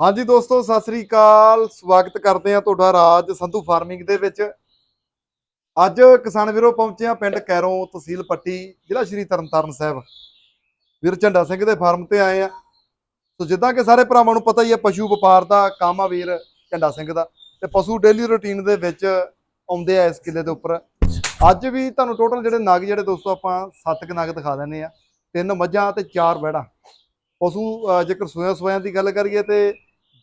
ਹਾਂਜੀ ਦੋਸਤੋ, ਸਤਿ ਸ੍ਰੀ ਅਕਾਲ। ਸਵਾਗਤ ਕਰਦੇ ਆ ਤੁਹਾਡਾ ਰਾਜ ਸੰਧੂ ਫਾਰਮਿੰਗ ਦੇ ਵਿੱਚ। ਅੱਜ ਕਿਸਾਨ ਵੀਰੋ ਪਹੁੰਚੇ ਆ ਪਿੰਡ ਕੈਰੋਂ ਤਹਿਸੀਲ ਪੱਟੀ, ਜ਼ਿਲ੍ਹਾ ਸ਼੍ਰੀ ਤਰਨਤਾਰਨ ਸਾਹਿਬ। ਵੀਰ ਝੰਡਾ ਸਿੰਘ ਦੇ ਫਾਰਮ ਤੇ ਆਏ ਆ ਸੋ ਜਿੱਦਾਂ ਕਿ ਸਾਰੇ ਭਰਾਵਾਂ ਨੂੰ ਪਤਾ ਹੀ ਆ ਪਸ਼ੂ ਵਪਾਰ ਦਾ ਕੰਮ ਆ ਵੀਰ ਝੰਡਾ ਸਿੰਘ ਦਾ। ਤੇ ਪਸ਼ੂ ਡੇਲੀ ਰੁਟੀਨ ਦੇ ਵਿੱਚ ਆਉਂਦੇ ਆ ਇਸ ਕਿੱਲੇ ਦੇ ਉੱਪਰ। ਅੱਜ ਵੀ ਤੁਹਾਨੂੰ ਟੋਟਲ ਜਿਹੜੇ ਨਗ ਜਿਹੜੇ ਦੋਸਤੋ ਆਪਾਂ ਸੱਤ ਕੁ ਨਗ ਦਿਖਾ ਦਿੰਨੇ ਆ ਤਿੰਨ ਮੱਝਾਂ ਤੇ ਚਾਰ ਵਹਿੜਾਂ। ਪਸ਼ੂ ਜੇਕਰ ਸੋਇਆ ਸੋਇਆਂ ਦੀ ਗੱਲ ਕਰੀਏ ਤੇ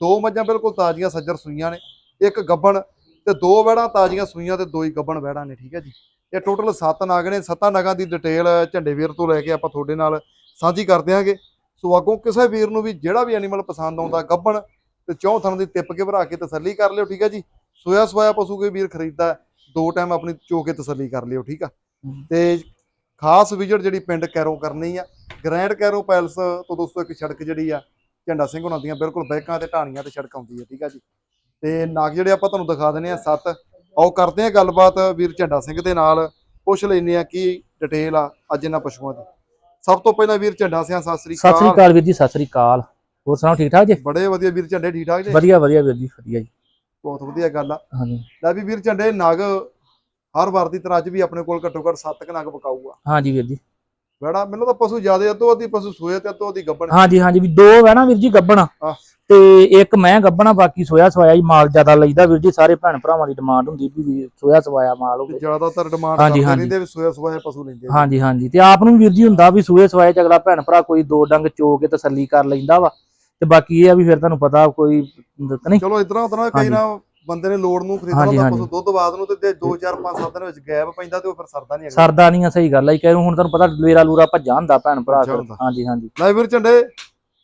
ਦੋ ਮੱਝਾਂ ਬਿਲਕੁਲ ਤਾਜ਼ੀਆਂ ਸੱਜਰ ਸੂਈਆਂ ਨੇ, ਇੱਕ ਗੱਬਣ ਤੇ ਦੋ ਵਹਿੜਾਂ ਤਾਜ਼ੀਆਂ ਸੂਈਆਂ ਤੇ ਦੋ ਹੀ ਗੱਬਣ ਵਹਿੜਾਂ ਨੇ, ਠੀਕ ਹੈ ਜੀ। ਇਹ ਟੋਟਲ 7 ਨਾਗ ਨੇ, ਸੱਤਾਂ ਨਾਗਾਂ ਦੀ ਡਿਟੇਲ ਝੰਡੇ ਵੀਰ ਤੋਂ ਲੈ ਕੇ ਆਪਾਂ ਤੁਹਾਡੇ ਨਾਲ ਸਾਂਝੀ ਕਰ ਦਿਆਂਗੇ। ਸੋ ਅੱਗੋਂ ਕਿਸੇ ਵੀਰ ਨੂੰ ਵੀ ਜਿਹੜਾ ਵੀ ਐਨੀਮਲ ਪਸੰਦ ਆਉਂਦਾ ਗੱਬਣ ਤੇ ਚੌਂ ਥਣ ਦੀ ਟਿੱਪ ਕੇ ਭਰਾ ਕੇ ਤਸੱਲੀ ਕਰ ਲਿਓ, ਠੀਕ ਹੈ ਜੀ। ਸੋਇਆ ਸੋਇਆ ਪਸ਼ੂ ਕੋਈ ਵੀਰ ਖਰੀਦਦਾ, ਦੋ ਟਾਈਮ ਆਪਣੀ ਚੋ ਕੇ ਤਸੱਲੀ ਕਰ ਲਿਓ, ਠੀਕ ਆ। ਤੇ ਖਾਸ ਵਿਜ਼ਿਟ ਜਿਹੜੀ ਪਿੰਡ ਕੈਰੋ ਕਰਨੀ ਆ, ਗ੍ਰੈਂਡ ਕੈਰੋ ਪੈਲਸ ਤੋਂ ਦੋਸਤੋ ਇੱਕ ਸੜਕ ਜਿਹੜੀ ਆ ਝੰਡਾ ਸਿੰਘ ਹੁਣਾਂ ਦੀਆਂ ਬਿਲਕੁਲ ਬੈਕਾਂ ਤੇ ਢਾਣੀਆਂ ਤੇ ਸੜਕ ਆਉਂਦੀ ਹੈ ਠੀਕ ਆ ਜੀ। ਤੇ ਨਾਗ ਜਿਹੜੇ ਆਪਾਂ ਤੁਹਾਨੂੰ ਦਿਖਾ ਦਿੰਨੇ ਆ ਸੱਤ। ਆਓ ਕਰਦੇ ਆ ਗੱਲਬਾਤ ਵੀਰ ਝੰਡਾ ਸਿੰਘ ਦੇ ਨਾਲ। ਪੁੱਛ ਲੈਨੇ ਆ ਕੀ ਡਿਟੇਲ ਆ ਅੱਜ ਇਹਨਾਂ ਪਸ਼ੂਆਂ ਦੀ। ਸਭ ਤੋਂ ਪਹਿਲਾਂ ਵੀਰ ਝੰਡਾ ਸਿੰਘ ਸਤਿ ਸ੍ਰੀ ਸਤਿ ਸ੍ਰੀ ਅਕਾਲ। ਅਕਾਲ ਵੀਰ ਜੀ ਸਤਿ ਸ੍ਰੀ ਅਕਾਲ। ਹੋਰ ਸੁਣਾਓ ਠੀਕ ਠਾਕ ਜੀ? ਬੜੇ ਵਧੀਆ ਵੀਰ ਝੰਡੇ ਠੀਕ ਠਾਕ ਜੀ? ਵਧੀਆ ਵਧੀਆ ਵੀਰ ਜੀ ਵਧੀਆ ਜੀ। ਬਹੁਤ ਵਧੀਆ ਗੱਲ ਆ। ਹਾਂਜੀ। ਲੈ ਵੀ ਵੀਰ ਝੰਡੇ ਨਗ ਹਰ ਵਾਰ ਦੀ ਤਰ੍ਹਾਂ ਅੱਜ ਵੀ ਆਪਣੇ ਕੋਲ ਘੱਟੋ ਘੱਟ 7 ਕ ਨਗ ਪਕਾਊਗਾ। ਹਾਂਜੀ ਵੀਰ ਜੀ। ਬੜਾ ਮੈਨੂੰ ਤਾਂ ਪਸ਼ੂ ਜ਼ਿਆਦਾ ਅੱਧੋ ਅੱਧੀ ਪਸ਼ੂ ਸੋਏ ਤੇ ਅੱਧੋ ਅੱਧੀ ਗੱਬਣ ਹਾਂਜੀ ਹਾਂਜੀ ਵੀ ਦੋ ਨਾ ਵੀਰ ਜੀ ਗੱਬਣਾ। ਤੇ ਇੱਕ ਮੈਂ ਗੱਬਣਾ ਬਾਕੀ ਸੋਇਆ ਸਵਾਇਆ ਹੀ ਮਾਲ ਜ਼ਿਆਦਾ ਲਈਦਾ ਵੀਰ ਜੀ ਸਾਰੇ ਭੈਣ ਭਰਾਵਾਂ ਦੀ ਡਿਮਾਂਡ ਹੁੰਦੀ ਵੀ ਸੋਇਆ ਸਵਾਇਆ ਮਾਲ ਤੇ ਹੋਵੇ ਜ਼ਿਆਦਾਤਰ ਡਿਮਾਂਡ ਹਾਂਜੀ, ਹਾਂਜੀ। ਵੀ ਸੋਇਆ ਸੋਇਆ ਪਸ਼ੂ ਲੈਂਦੇ। ਹਾਂਜੀ ਹਾਂਜੀ ਤੇ ਆਪ ਨੂੰ ਵੀਰ ਜੀ ਹੁੰਦਾ ਵੀ ਸੋਏ ਸਵਾਇਆ ਚ ਅਗਲਾ ਭੈਣ ਭਰਾ ਕੋਈ ਦੋ ਡੰਗ ਚੋ ਕੇ ਤਸੱਲੀ ਕਰ ਲੈਂਦਾ ਵਾ ਤੇ ਬਾਕੀ ਇਹ ਆ ਵੀ ਫਿਰ ਤੁਹਾਨੂੰ ਪਤਾ ਕੋਈ ਦ- ਨਹੀਂ ਚਲੋ ਇਤਨਾ ਉਤਨਾ ਕਈ। ਨਾ ਬੰਦੇ ਨੇ ਲੋੜ ਨੂੰ ਖਰੀਦਣਾ ਹਾਂਜੀ। ਪਸ਼ੂ ਦੁੱਧ ਬਾਦ ਨੂੰ ਤੇ ਜੇ 2 4 5 7 ਦਿਨ ਵਿੱਚ ਗੈਪ ਪੈਂਦਾ ਤੇ ਉਹ ਫਿਰ ਸਰਦਾ ਨਹੀਂ ਹੈਗਾ। ਸਰਦਾ ਨਹੀਂ ਆ ਸਹੀ ਗੱਲ ਜੀ। ਕਹਿ ਹੁਣ ਤੁਹਾਨੂੰ ਪਤਾ ਲੇਰਾ ਲੂਰਾ ਭੱਜਾ ਹੁੰਦਾ ਭੈਣ ਭਰਾ। ਹਾਂਜੀ ਹਾਂਜੀ। ਲੈ ਵੀਰ ਝੰਡੇ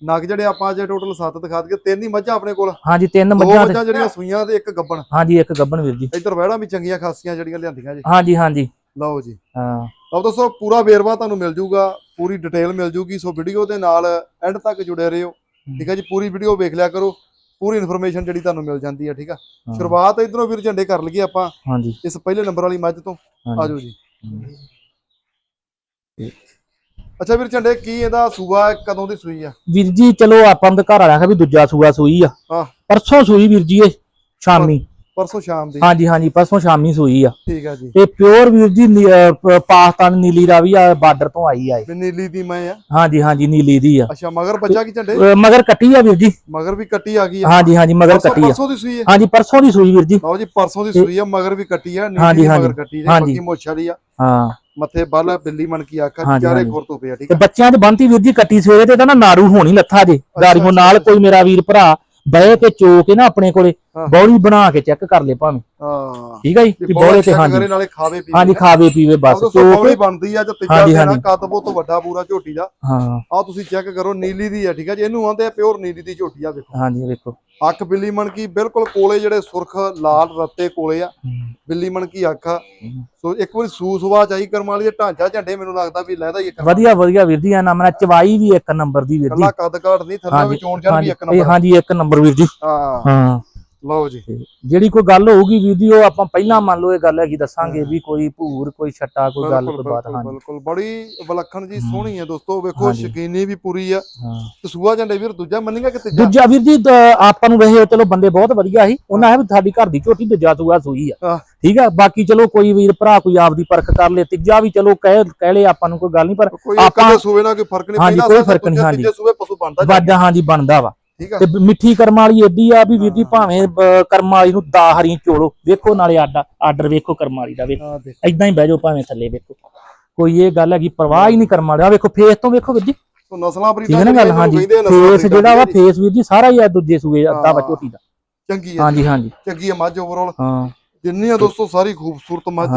ਨਗ ਜਿਹੜੇ ਆਪਾਂ ਅੱਜ ਟੋਟਲ 7 ਦਿਖਾ ਦਈਏ ਤਿੰਨ ਹੀ ਮੱਝਾਂ ਆਪਣੇ ਕੋਲ। ਹਾਂਜੀ ਤਿੰਨ ਮੱਝਾਂ ਤੇ। ਜਿਹੜੀਆਂ ਸੂਈਆਂ ਤੇ ਇੱਕ ਗੱਬਣ। ਹਾਂਜੀ ਇੱਕ ਗੱਬਣ ਵੀਰ ਜੀ। ਇੱਧਰ ਵਹਿੜਾਂ ਵੀ ਚੰਗੀਆਂ ਖਾਸੀਆਂ ਜਿਹੜੀਆਂ ਲਿਆਂਦੀਆਂ ਜੀ। ਹਾਂਜੀ ਹਾਂਜੀ। ਲਓ ਜੀ। ਹਾਂ। ਲਓ ਦੋਸਤੋ ਪੂਰਾ ਵੇਰਵਾ ਤੁਹਾਨੂੰ ਮਿਲ ਜੂਗਾ ਪੂਰੀ ਡਿਟੇਲ ਮਿਲ ਜੂਗੀ ਸੋ ਵੀਡੀਓ ਦੇ ਨਾਲ ਐਂਡ ਤੱਕ ਜੁੜੇ ਰਹੋ। ਠੀਕ ਹੈ ਜੀ ਪੂਰੀ ਵੀਡੀਓ ਵੇਖ ਲਿਆ ਕਰੋ। ਪੂਰੀ ਇਨਫੋਰਮੇਸ਼ਨ ਜਿਹੜੀ ਤੁਹਾਨੂੰ ਮਿਲ ਜਾਂਦੀ ਹੈ ਠੀਕ ਆ? ਸ਼ੁਰੂਆਤ ਇਧਰੋਂ ਵੀਰ ਝੰਡੇ ਕਰ ਲਈਏ ਆਪਾਂ। ਹਾਂਜੀ। ਇਸ ਪਹਿਲੇ ਨੰਬਰ ਵਾਲੀ ਮੱਝ ਤੋਂ। ਆਜੋ ਜੀ। ਅੱਛਾ ਵੀਰ ਝੰਡੇ ਕੀ ਇਹਦਾ ਸੂਆ ਕਦੋਂ ਦੀ ਸੂਈ ਆ? ਵੀਰ ਜੀ ਚਲੋ ਆਪਾਂ ਤਾਂ ਘਰ ਵਾਲਿਆਂ ਵੀ ਦੂਜਾ ਸੂਆ ਸੂਈ ਆ। ਹਾਂ। ਪਰਸੋਂ ਸੂਈ ਵੀਰ ਜੀ ਇਹ ਸ਼ਾਮੀ। ਪਰਸੋਂ ਸ਼ਾਮ ਦੀ। ਹਾਂਜੀ ਹਾਂਜੀ ਪਰਸੋਂ ਸ਼ਾਮੀ ਸੂਈ ਆ। ਠੀਕ ਆ ਜੀ। ਤੇ ਪਿਓਰ ਵੀਰ ਜੀ ਨੀ- ਅਹ ਪ- ਪਾਕਿਸਤਾਨ ਨੀਲੀ ਰਾਵੀ ਆ ਬਾਰਡਰ ਤੋਂ ਆਈ ਆ ਇਹ। ਵੀ ਨੀਲੀ ਦੀ ਮੈਂ ਆ। ਹਾਂਜੀ ਹਾਂਜੀ ਨੀਲੀ ਦੀ ਆ। ਅੱਛਾ ਮਗਰ ਬੱਚਾ ਕੀ ਝੰਡੇ? ਅਹ ਮਗਰ ਕੱਟੀ ਆ ਵੀਰ ਜੀ। ਮਗਰ ਵੀ ਕੱਟੀ ਆ ਗਈ ਆ। ਹਾਂਜੀ ਹਾਂਜੀ ਮਗਰ ਪਰਸੋਂ- ਕੱਟੀ ਆ। ਪਰਸੋਂ ਦੀ ਸੂਈ ਹੈ ਹਾਂਜੀ ਪਰਸੋਂ ਦੀ ਸੂਈ ਵੀਰ ਜੀ। ਲਓ ਜੀ ਪਰਸੋਂ ਦੀ ਸੂਈ ਆ ਮਗਰ ਵੀ ਕੱਟੀ ਆ ਨੀਲੀ ਹਾਂਜੀ, ਦੀ ਹਾਂਜੀ, ਮਗਰ ਕੱਟੀ ਜੀ ਹਾਂਜੀ। ਬਾਕੀ ਮੋਛ ਵਾਲੀ ਆ। ਹਾਂ। ਮੱਥੇ ਬੱਲ ਬਿੱਲੀ ਮਣ ਕੀ ਆਖਾ ਹਾਂਜੀ, ਚਾਰੇ ਹਾਂਜੀ। ਖੁਰ ਤੋਂ ਪਿਆ ਠੀਕ ਤੇ ਆ? ਬੱਚਿਆਂ 'ਚ ਬੰਤੀ ਵੀਰ ਜੀ ਕੱਟੀ ਸਵੇਰੇ ਤੇ ਤਾਂ ਨਾ ਨਾਰੂ ਹੋਣੀ ਲੱਥਾ ਜੇ। ਅੱਛਾ, ਨਾਲ। ਕੋਈ ਮੇਰਾ ਵੀਰ ਭਰਾ ਬਹਿ ਕੇ ਚੋ ਕੇ ਨਾ ਆਪਣੇ ਕੋਲੇ। ਬੌਲੀ ਬਣਾ ਕੇ ਚੈੱਕ ਕਰ ਲੈ ਭਾਵੇਂ। ਹਾਂ। ਠੀਕ ਹੈ ਜੀ? ਕਿ ਬੌਲੇ ਤੇ ਹਾਂਜੀ। ਨਾਲੇ ਖਾਵੇ ਪੀਵੇ। ਹਾਂਜੀ ਖਾਵੇ ਪੀਵੇ ਬਸ। ਬਸ ਚੋ ਬੌਲੀ ਕੇ ਬਣਦੀ ਆ ਜੋ ਤੀਜਾ ਦੇਣਾ। ਕੱਦ ਬਹੁਤ ਵੱਡਾ ਪੂਰਾ ਝੋਟੀ ਦਾ। ਹਾਂ। ਆ ਤੁਸੀਂ ਚੈੱਕ ਕਰੋ ਨੀਲੀ ਦੀ ਆ ਠੀਕ ਆ ਜੀ? ਇਹਨੂੰ ਆਂਦੇ ਆ ਪਿਓਰ ਨੀਲੀ ਦੀ ਝੋਟੀ ਆ ਵੇਖੋ ਹਾਂਜੀ ਵੇਖੋ। ਅੱਖ ਬਿੱਲੀ ਮਣ ਕੀ ਬਿਲਕੁਲ ਕੋਲੇ ਜਿਹੜੇ ਸੁਰਖ ਲਾਲ ਰੱਤੇ ਕੋਲੇ ਆ। ਬਿੱਲੀ ਮਣ ਕੀ ਅੱਖ। ਆ ਸੋ ਇੱਕ ਵਾਰੀ ਸੂਸ ਵਾ ਚਾਈ ਕਰਮ ਵਾਲੀ ਦਾ ਢਾਂਚਾ ਝੰਡੇ ਮੈਨੂੰ ਲੱਗਦਾ ਵੀ ਲੈਦਾ ਹੀ ਇੱਕ ਵਧੀਆ ਵਧੀਆ ਵੀਰ ਜੀ ਆ ਨਾ ਮੇਰਾ ਚਵਾਈ ਵੀ ਇੱਕ ਨੰਬਰ ਦੀ ਵੀਰ ਜੀ। ਕੱਲਾ ਕੱਦ ਕਾਠ ਨਹੀਂ ਥੱਲੇ ਵੀ ਚੋਣ ਵੀ ਇੱਕ ਨੰਬਰ। ਹਾਂਜੀ ਇੱਕ ਨੰਬਰ ਵੀਰ ਜੀ। ਹਾਂ। ਹਾਂ। ਲਓ ਜੀ। ਤੇ ਜਿਹੜੀ ਕੋਈ ਗੱਲ ਹੋਊਗੀ ਉਹ ਆਪਾਂ ਪਹਿਲਾਂ ਮੰਨ ਲਓ ਇਹ ਗੱਲ ਹੈਗੀ ਦੱਸਾਂਗੇ ਵੀ ਕੋਈ ਭੂਰ ਕੋਈ ਛੱਟਾ ਕੋਈ ਗੱਲ ਬਿਲਕੁਲ ਕੋਈ ਬਾਤ ਬਿਲਕੁਲ ਹਾਂਜੀ। ਬਿਲਕੁਲ। ਬੜੀ ਵਿਲੱਖਣ ਜੀ। ਸੋਹਣੀ ਹੈ ਦੋਸਤੋ ਵੇਖੋ ਹਾਂਜੀ। ਸ਼ਕੀਨੀ ਵੀ ਪੂਰੀ ਆ। ਹਾਂ। ਤੇ ਸੂਆ ਝੰਡੇ ਵੀਰ ਦੂਜਾ ਮੰਨੇਗਾ ਕਿ ਤੀਜਾ ਦੂਜਾ ਵੀਰ ਜੀ ਆਪਾਂ ਨੂੰ ਵੈਸੇ ਚਲੋ ਬੰਦੇ ਬਹੁਤ ਵਧੀਆ ਸੀ। ਉਹਨਾਂ ਹੈ। ਵੀ ਸਾਡੀ ਘਰ ਦੀ ਝੋਟੀ ਦੂਜਾ ਸੂਆ ਸੂਈ ਆ। ਹਾਂ। ਠੀਕ ਆ? ਬਾਕੀ ਚਲੋ ਕੋਈ ਵੀਰ ਭਰਾ ਕੋਈ ਆਪਦੀ ਪਰਖ ਕਰ ਲੇ ਤੀਜਾ ਵੀ ਚਲੋ ਕਹਿ ਕਹਿ ਲੇ ਆਪਾਂ ਨੂੰ ਕੋਈ ਗੱਲ ਨਹੀਂ ਪਰ ਆਪਾਂ- ਸੂਏ ਨਾਲ ਕੋਈ ਫ਼ਰਕ ਨਹੀਂ ਹਾਂਜੀ, ਕੋਈ ਫ਼ਰਕ ਨਹੀਂ, ਹਾਂਜੀ। ਤੀਜੇ ਸੂਏ ਪਸ਼ੂ ਬਣਦਾ ਵਾਜਾ ਹਾਂਜੀ ਬਣਦਾ ਵਾ। ਠੀਕ ਆ। ਤੇ ਮਿੱਠੀ ਕਰਮ ਵਾਲੀ ਏਡੀ ਆ ਵੀ ਵੀਰ ਜੀ ਹਾਂ। ਭਾਵੇਂ ਕਰਮ ਵਾਲੀ ਨੂੰ ਦਾ ਹਰੀ ਚੋਲੋ ਵੇਖੋ ਨਾਲੇ ਆਡਾ ਆਰਡਰ ਵੇਖੋ ਕਰਮ ਵਾਲੀ ਦਾ ਵੇਖੋ। ਹਾਂ ਐਦਾਂ ਹੀ ਬਹਿ ਜਾਓ ਭਾਵੇਂ ਥੱਲੇ ਵੇਖੋ। ਕੋਈ ਇਹ ਗੱਲ ਹੈਗੀ ਪਰਵਾਹ ਹੀ ਨਹੀਂ ਕਰਮ ਵਾਲੀ। ਆ ਵੇਖੋ ਫੇਸ ਤੋਂ ਵੇਖੋ ਵੀਰ ਜੀ। ਨਸਲਾਂ ਹੈ ਬਰੀਡਾਂ ਨਾ ਗੱਲ? ਹਾਂਜੀ। ਫੇਸ ਜਿਹੜਾ ਵਾ ਫੇਸ ਵੀਰ ਜੀ ਸਾਰਾ ਹੀ ਆ ਦੂਜੇ ਸੂਏ ਅੱਧਾ ਵਾ ਹਾਂ। ਝੋਟੀ ਦਾ। ਚੰਗੀ ਆ ਹਾਂਜੀ ਹਾਂਜੀ। ਚੰਗੀ ਆ ਮੱਝ ਓਵਰਆਲ ਹਾਂ। ਜਿੰਨੀ ਆ ਦੋਸਤੋ ਸਾਰੀ ਖੂਬਸੂਰਤ ਮੱਝ।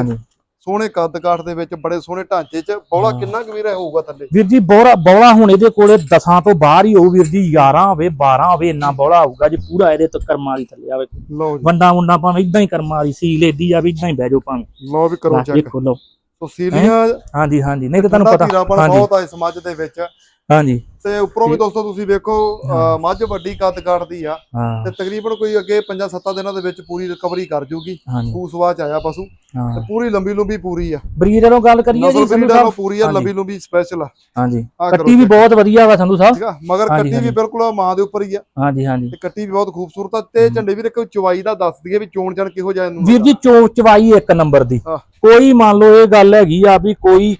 ਸੋਹਣੇ ਕੱਦ ਕਾਠ ਦੇ ਵਿੱਚ ਬੜੇ ਸੋਹਣੇ ਢਾਂਚੇ 'ਚ ਬੌਲਾ। ਕਿੰਨਾ ਕਵੀਰਾ ਹੋਊਗਾ ਥੱਲੇ? ਵੀਰ ਜੀ ਬੋਰਾ ਬੌਲਾ ਹੁਣ ਇਹਦੇ ਕੋਲੇ 10 ਤੋਂ ਬਾਹਰ ਹੀ ਹੋਊ ਵੀਰ ਜੀ 11 ਹੋਵੇ 12 ਹੋਵੇ ਇੰਨਾ ਬੌਲਾ ਹੋਊਗਾ ਜੇ ਪੂਰਾ ਇਹਦੇ ਤੋਂ ਕਰਮ ਵਾਲੀ ਥੱਲੇ ਆਵੇ। ਲਓ ਜੀ। ਵੰਡਾ ਵੰਡਾ ਭਾਵੇਂ ਇਦਾਂ ਹੀ ਕਰਮ ਵਾਲੀ ਸੀਲ ਏਡੀ ਆ ਵੀ ਇਦਾਂ ਹੀ ਬਹਿ ਜਾਓ ਭਾਵੇਂ। ਲਓ ਵੀ ਕਰੋ ਲੈ, ਚੈੱਕ ਲਓ। ਸੋ ਸੀਲੀਆਂ ਹਾਂਜੀ ਹਾਂਜੀ ਨਹੀਂ ਤਾਂ ਤੁਹਾਨੂੰ ਪਤਾ। ਹਾਂਜੀ। ਬਹੁਤ ਆ ਇਸ ਮੱਝ ਦੇ ਵਿੱਚ। ਹਾਂਜੀ। ਤੇ ਉੱਪਰੋਂ ਵੀ ਦੋਸਤੋ ਤੁਸੀਂ ਵੇਖੋ। ਮੱਝ ਵੱਡੀ ਕੱਦ ਕਾਟਦੀ ਆ ਤੇ ਤਕਰੀਬਨ ਕੋਈ ਅੱਗੇ 5-7 ਦਿਨਾਂ ਦੇ ਵਿੱਚ ਪੂਰੀ ਰਿਕਵਰੀ ਕਰ ਜੂਗੀ। ਸੂਸਵਾ ਚ ਆਇਆ ਪਸ਼ੂ ਤੇ ਪੂਰੀ ਲੰਬੀ ਲੰਬੀ ਪੂਰੀ ਆ। ਬਰੀਡ ਵੱਲੋਂ ਗੱਲ ਕਰੀਏ ਜੀ ਸੰਧੂ ਸਾਹਿਬ? ਪੂਰੀ ਆ। ਲੰਬੀ ਲੰਬੀ ਸਪੈਸ਼ਲ ਆ। ਹਾਂਜੀ। ਕੱਟੀ ਵੀ ਬਹੁਤ ਵਧੀਆ ਵਾ ਸੰਧੂ ਸਾਹਿਬ। ਠੀਕ ਆ? ਮਗਰ ਕੱਟੀ ਵੀ। ਬਿਲਕੁਲ ਮਾਂ ਦੇ ਉੱਪਰ ਹੀ ਆ। ਹਾਂਜੀ ਹਾਂਜੀ। ਤੇ ਕੱਟੀ ਵੀ ਬਹੁਤ ਖੂਬਸੂਰਤ ਆ। ਤੇ ਝੰਡੇ ਵੀਰ ਇੱਕ ਚਵਾਈ ਦਾ ਦੱਸ ਦਈਏ ਵੀ ਚੋਣ ਚਣ ਕਿਹੋ ਜਿਹਾ ਇਹਨੂੰ ਵੀਰ ਜੀ ਚੋ ਚਵਾਈ ਇੱਕ ਨੰਬਰ ਦੀ। ਹਾਂ। ਕੋਈ ਮੰਨ ਲਓ ਇਹ ਗੱਲ ਹੈਗੀ ਆ ਵੀ ਕੋਈ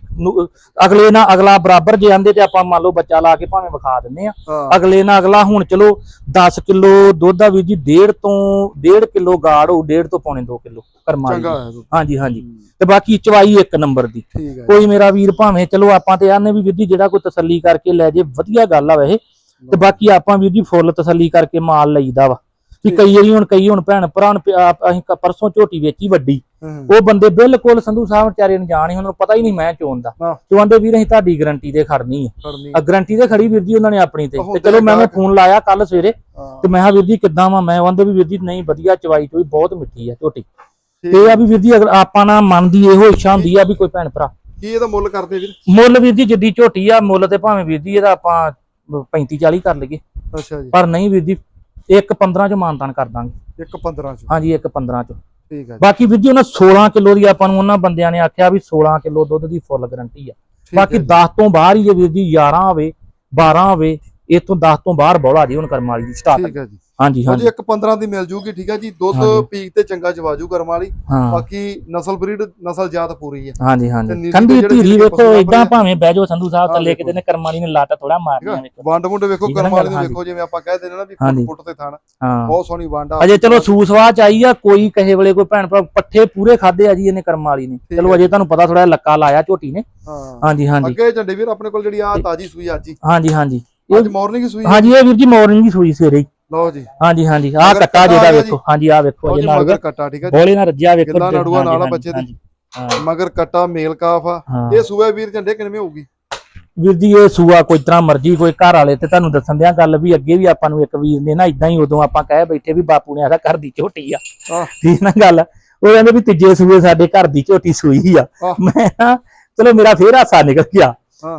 ਅਗਲੇ ਨਾਲ ਅਗਲਾ ਬਰਾਬਰ ਜੇ ਆਂਦੇ ਤੇ ਆਪਾਂ ਮੰਨ ਲਓ ਬੱਚਾ ਲਾ ਕੇ ਭਾਵੇਂ ਵਿਖਾ ਦਿੰਨੇ ਆ। ਹਾਂ। ਅਗਲੇ ਨਾਲ ਅਗਲਾ ਹੁਣ ਚਲੋ 10 ਕਿਲੋ ਦੁੱਧ ਦਾ ਵੀਰ ਜੀ ਡੇਢ ਤੋਂ ਡੇਢ ਕਿਲੋ ਗਾੜ ਹੋਊ ਡੇਢ ਤੋਂ ਪੌਣੇ 2 ਕਿਲੋ ਤੂੰ ਹਾਂਜੀ ਹਾਂਜੀ। ਤੇ ਬਾਕੀ ਚਵਾਈ ਇੱਕ ਨੰਬਰ ਦੀ। ਹੈ ਕੋਈ ਮੇਰਾ ਵੀਰ ਭਾਵੇਂ ਚਲੋ ਆਪਾਂ ਤੇ ਆਨੇ ਵੀ ਵੀਰ ਜੀ ਜਿਹੜਾ ਕੋਈ ਤਸੱਲੀ ਕਰਕੇ ਲੈ ਜੇ ਵਧੀਆ ਗੱਲ ਆ ਵੈਸੇ। ਤੇ ਬਾਕੀ ਆਪਾਂ ਵੀਰ ਜੀ ਫੁੱਲ ਤਸੱਲੀ ਕਰਕੇ ਮਾਲ ਲਈਦਾ ਵਾ। ਠੀਕ। ਕਈ ਵਾਰੀ ਹੁਣ ਕਈ ਹੁਣ ਭੈਣ ਭਰਾ ਨੂੰ ਪਿਆ- ਅਸੀਂ ਕ- ਪਰਸੋਂ ਝੋਟੀ ਵੇਚੀ ਵੱਡੀ। ਹੂੰ। ਉਹ ਬੰਦੇ ਬਿਲਕੁਲ ਸੰਧੂ ਸਾਹਿਬ ਵਿਚਾਰੇ ਨੂੰ ਜਾਣ ਹੀ ਉਹਨਾਂ ਨੂੰ ਪਤਾ ਹੀ ਨਹੀਂ ਮੈਂ ਚੋਣ ਦਾ। ਹਾਂ। ਚੋਂਦੇ ਵੀਰ ਅਸੀਂ ਤੁਹਾਡੀ ਗਾਰੰਟੀ ਤੇ ਖੜਨੀ ਆ। ਕਰਨੀ ਆ। ਗਾਰੰਟੀ ਤੇ ਖੜੀ ਵੀਰ ਜੀ ਉਹਨਾਂ ਨੇ ਆਪਣੀ ਤੇ। ਉਹ ਤੇ ਚਲੋ ਮੈਂ ਗਾਹਕ। ਫੋਨ ਲਾਇਆ ਕੱਲ ਸਵੇਰੇ ਹਾਂ, ਤੇ ਮੈਂ ਕਿਹਾ ਵੀਰ ਜੀ ਕਿੱਦਾਂ ਵਾ? ਮੈਂ ਕਹਿੰਦੇ ਵੀ ਵੀਰ ਜੀ ਨਹੀਂ ਵਧੀਆ ਚਵਾਈ ਚੋਈ ਬਹੁਤ ਮਿੱਠੀ ਆ ਝੋਟੀ। ਤੇ ਇਹ ਆ ਵੀ ਵੀਰ ਜੀ ਅਗਰ ਆਪਾਂ ਨਾਲ ਮਨ ਦੀ ਇਹੋ ਇੱਛਾ ਹੁੰਦੀ ਆ ਵੀ ਕੋਈ ਭੈਣ ਭਰਾ। ਕੀ ਇਹਦਾ ਮੁੱਲ ਕਰਦੇ ਵੀਰ? ਮੁੱਲ ਵੀਰ ਜੀ ਜਿੱਦੀ ਝੋਟੀ ਆ ਮੁੱਲ ਤੇ ਭਾਵੇਂ ਵੀਰ ਜੀ ਇਹਦਾ ਆਪਾਂ 35 40 ਕਰ ਲਈਏ। ਅੱਛਾ ਜੀ। ਪਰ ਨਹੀਂ ਵੀਰ ਜੀ ਇੱਕ 15 ਚ ਮਾਨਤਾਨ ਕਰ ਦਾਂਗੇ। ਇੱਕ 15 ਚ। ਹਾਂਜੀ ਇੱਕ 15 ਚ। ਠੀਕ ਹੈ ਜੀ, ਬਾਕੀ ਵੀਰ ਜੀ ਉਹਨਾਂ 16 ਕਿਲੋ ਦੀ ਆਪਾਂ ਨੂੰ ਉਹਨਾਂ ਬੰਦਿਆਂ ਨੇ ਆਖਿਆ ਵੀ 16 ਕਿਲੋ ਦੁੱਧ ਦੀ ਫੁੱਲ ਗਾਰੰਟੀ ਆ। ਬਾਕੀ ਹੈ ਜੀ, 10 ਤੋਂ ਬਾਹਰ ਹੀ ਜੇ ਵੀਰ ਜੀ 11 ਹੋਵੇ 12 ਹੋਵੇ ਇਥੋਂ 10 ਤੋਂ ਬਾਹਰ ਬੋਲਾ ਜੀ ਹੁਣ ਕਰਮ ਵਾਲੀ ਦੀ ਸਟਾਰਟ ਠੀਕ ਹੈ ਜੀ। ਹਾਂਜੀ ਜੀ ਹਾਂਜੀ। ਇੱਕ 15 ਦੀ ਮਿਲ ਜੂਗੀ ਠੀਕ ਹੈ ਜੀ। ਦੁੱਧ। ਪੀਕ ਤੇ ਚੰਗਾ ਜਵਾਜੂ ਕਰਮ ਵਾਲੀ। ਬਾਕੀ ਨਸਲ ਬਰੀਡ ਨਸਲ ਜਾਤ ਪੂਰੀ ਹੈ ਹਾਂਜੀ ਹਾਂਜੀ। ਧੀਰੀ ਜਿਹੜੇ ਵੇਖੋ ਇਦਾਂ ਭਾਵੇਂ ਬਹਿ ਜਾਓ ਸੰਧੂ ਸਾਹਿਬ ਥੱਲੇ। ਕਿਤੇ ਨੇ ਕਰਮ ਵਾਲੀ ਨੇ ਲੱਤ ਥੋੜਾ ਮਾਰਨੀਆਂ ਵੇਖੋ। ਵੰਡ ਮੁੰਡ ਵੇਖੋ ਹੈ ਨਾ ਕਰਮ ਵਾਲੀ ਨੂੰ ਗੱਲ, ਵੇਖੋ ਜਿਵੇਂ ਆਪਾਂ ਕਹਿ ਦਿੰਦੇ ਨਾ ਵੀ ਹਾਂਜੀ। ਫੁੱਟ ਤੇ ਥਾਣ ਬਹੁਤ ਸੋਹਣੀ ਵੰਡ ਅਜੇ ਚਲੋ ਸੂਸਵਾ ਚ ਆਈ ਆ ਕੋਈ ਕਹੇ ਵੇਲੇ ਕੋਈ ਭੈਣ ਭਰਾ ਪੱਠੇ ਪੂਰੇ ਖਾਦੇ ਆ ਜੀ ਇਹਨੇ ਕਰਮ ਵਾਲੀ ਨੇ। ਚਲੋ। ਅਜੇ ਤੁਹਾਨੂੰ ਪਤਾ ਥੋੜਾ ਲੱਕਾ ਲਾਇਆ ਝੋਟੀ ਨੇ। ਹਾਂਜੀ ਹਾਂਜੀ। ਅੱਗੇ ਝੰਡੇ ਵੀਰ ਆਪਣੇ ਕੋਲ ਜਿਹੜੀ ਆ ਤਾਜੀ ਸੂਈ ਅੱਜ ਹਾਂਜੀ ਹਾਂਜੀ। ਅੱਜ ਮਾਰਨਿੰਗ ਸੂਈ। ਹਾਂਜੀ ਇਹ ਵੀਰ ਜੀ ਮਾਰਨਿੰਗ ਦੀ ਸੂਈ ਸਵੇਰੇ ਲਓ ਜੀ। ਹਾਂਜੀ ਹਾਂਜੀ। ਮਗਰ ਕੱਟਾ ਜਿਹਦਾ ਆ ਵੇਖੋ। ਹਾਂਜੀ ਆਹ ਵੇਖੋ ਜੀ ਨਾਲ ਮਗਰ ਕੱਟਾ ਠੀਕ ਹੈ ਬੋਲੇ ਨਾਲ ਰੱਜਿਆ ਵੇਖੋ ਕਿੰਨਾ ਨੜੂਆ ਨਾਲ ਆ ਬੱਚੇ ਦੀ। ਮਗਰ ਕੱਟਾ ਮੇਲ ਕਾਫ ਆ। ਇਹ ਸੂਏ ਵੀਰ ਝੰਡੇ ਕਿੰਨੇ ਹੋਊਗੀ? ਵੀਰ ਜੀ ਇਹ ਸੂਆ ਕੋਈ ਤਰ੍ਹਾਂ ਮਰਜ਼ੀ ਕੋਈ ਘਰ ਵਾਲੇ ਤੇ ਤੁਹਾਨੂੰ ਦੱਸਣ ਦਿਆਂ ਗੱਲ ਵੀ ਅੱਗੇ ਵੀ ਆਪਾਂ ਨੂੰ ਇੱਕ ਵੀਰ ਨੇ ਨਾ ਇਦਾਂ ਹੀ ਉਦੋਂ ਆਪਾਂ ਕਹਿ ਬੈਠੇ ਵੀ ਬਾਪੂ ਨੇ ਆਦਾ ਘਰ ਦੀ ਝੋਟੀ ਆ। ਠੀਕ ਨਾ ਗੱਲ। ਉਹ ਕਹਿੰਦੇ ਵੀ ਤੀਜੇ ਸੂਏ ਸਾਡੇ ਘਰ ਦੀ ਝੋਟੀ ਸੂਈ ਆ। ਮੈਂ ਚਲੋ ਮੇਰਾ ਫੇਰ ਹਾਸਾ ਨਿਕਲ ਗਿਆ।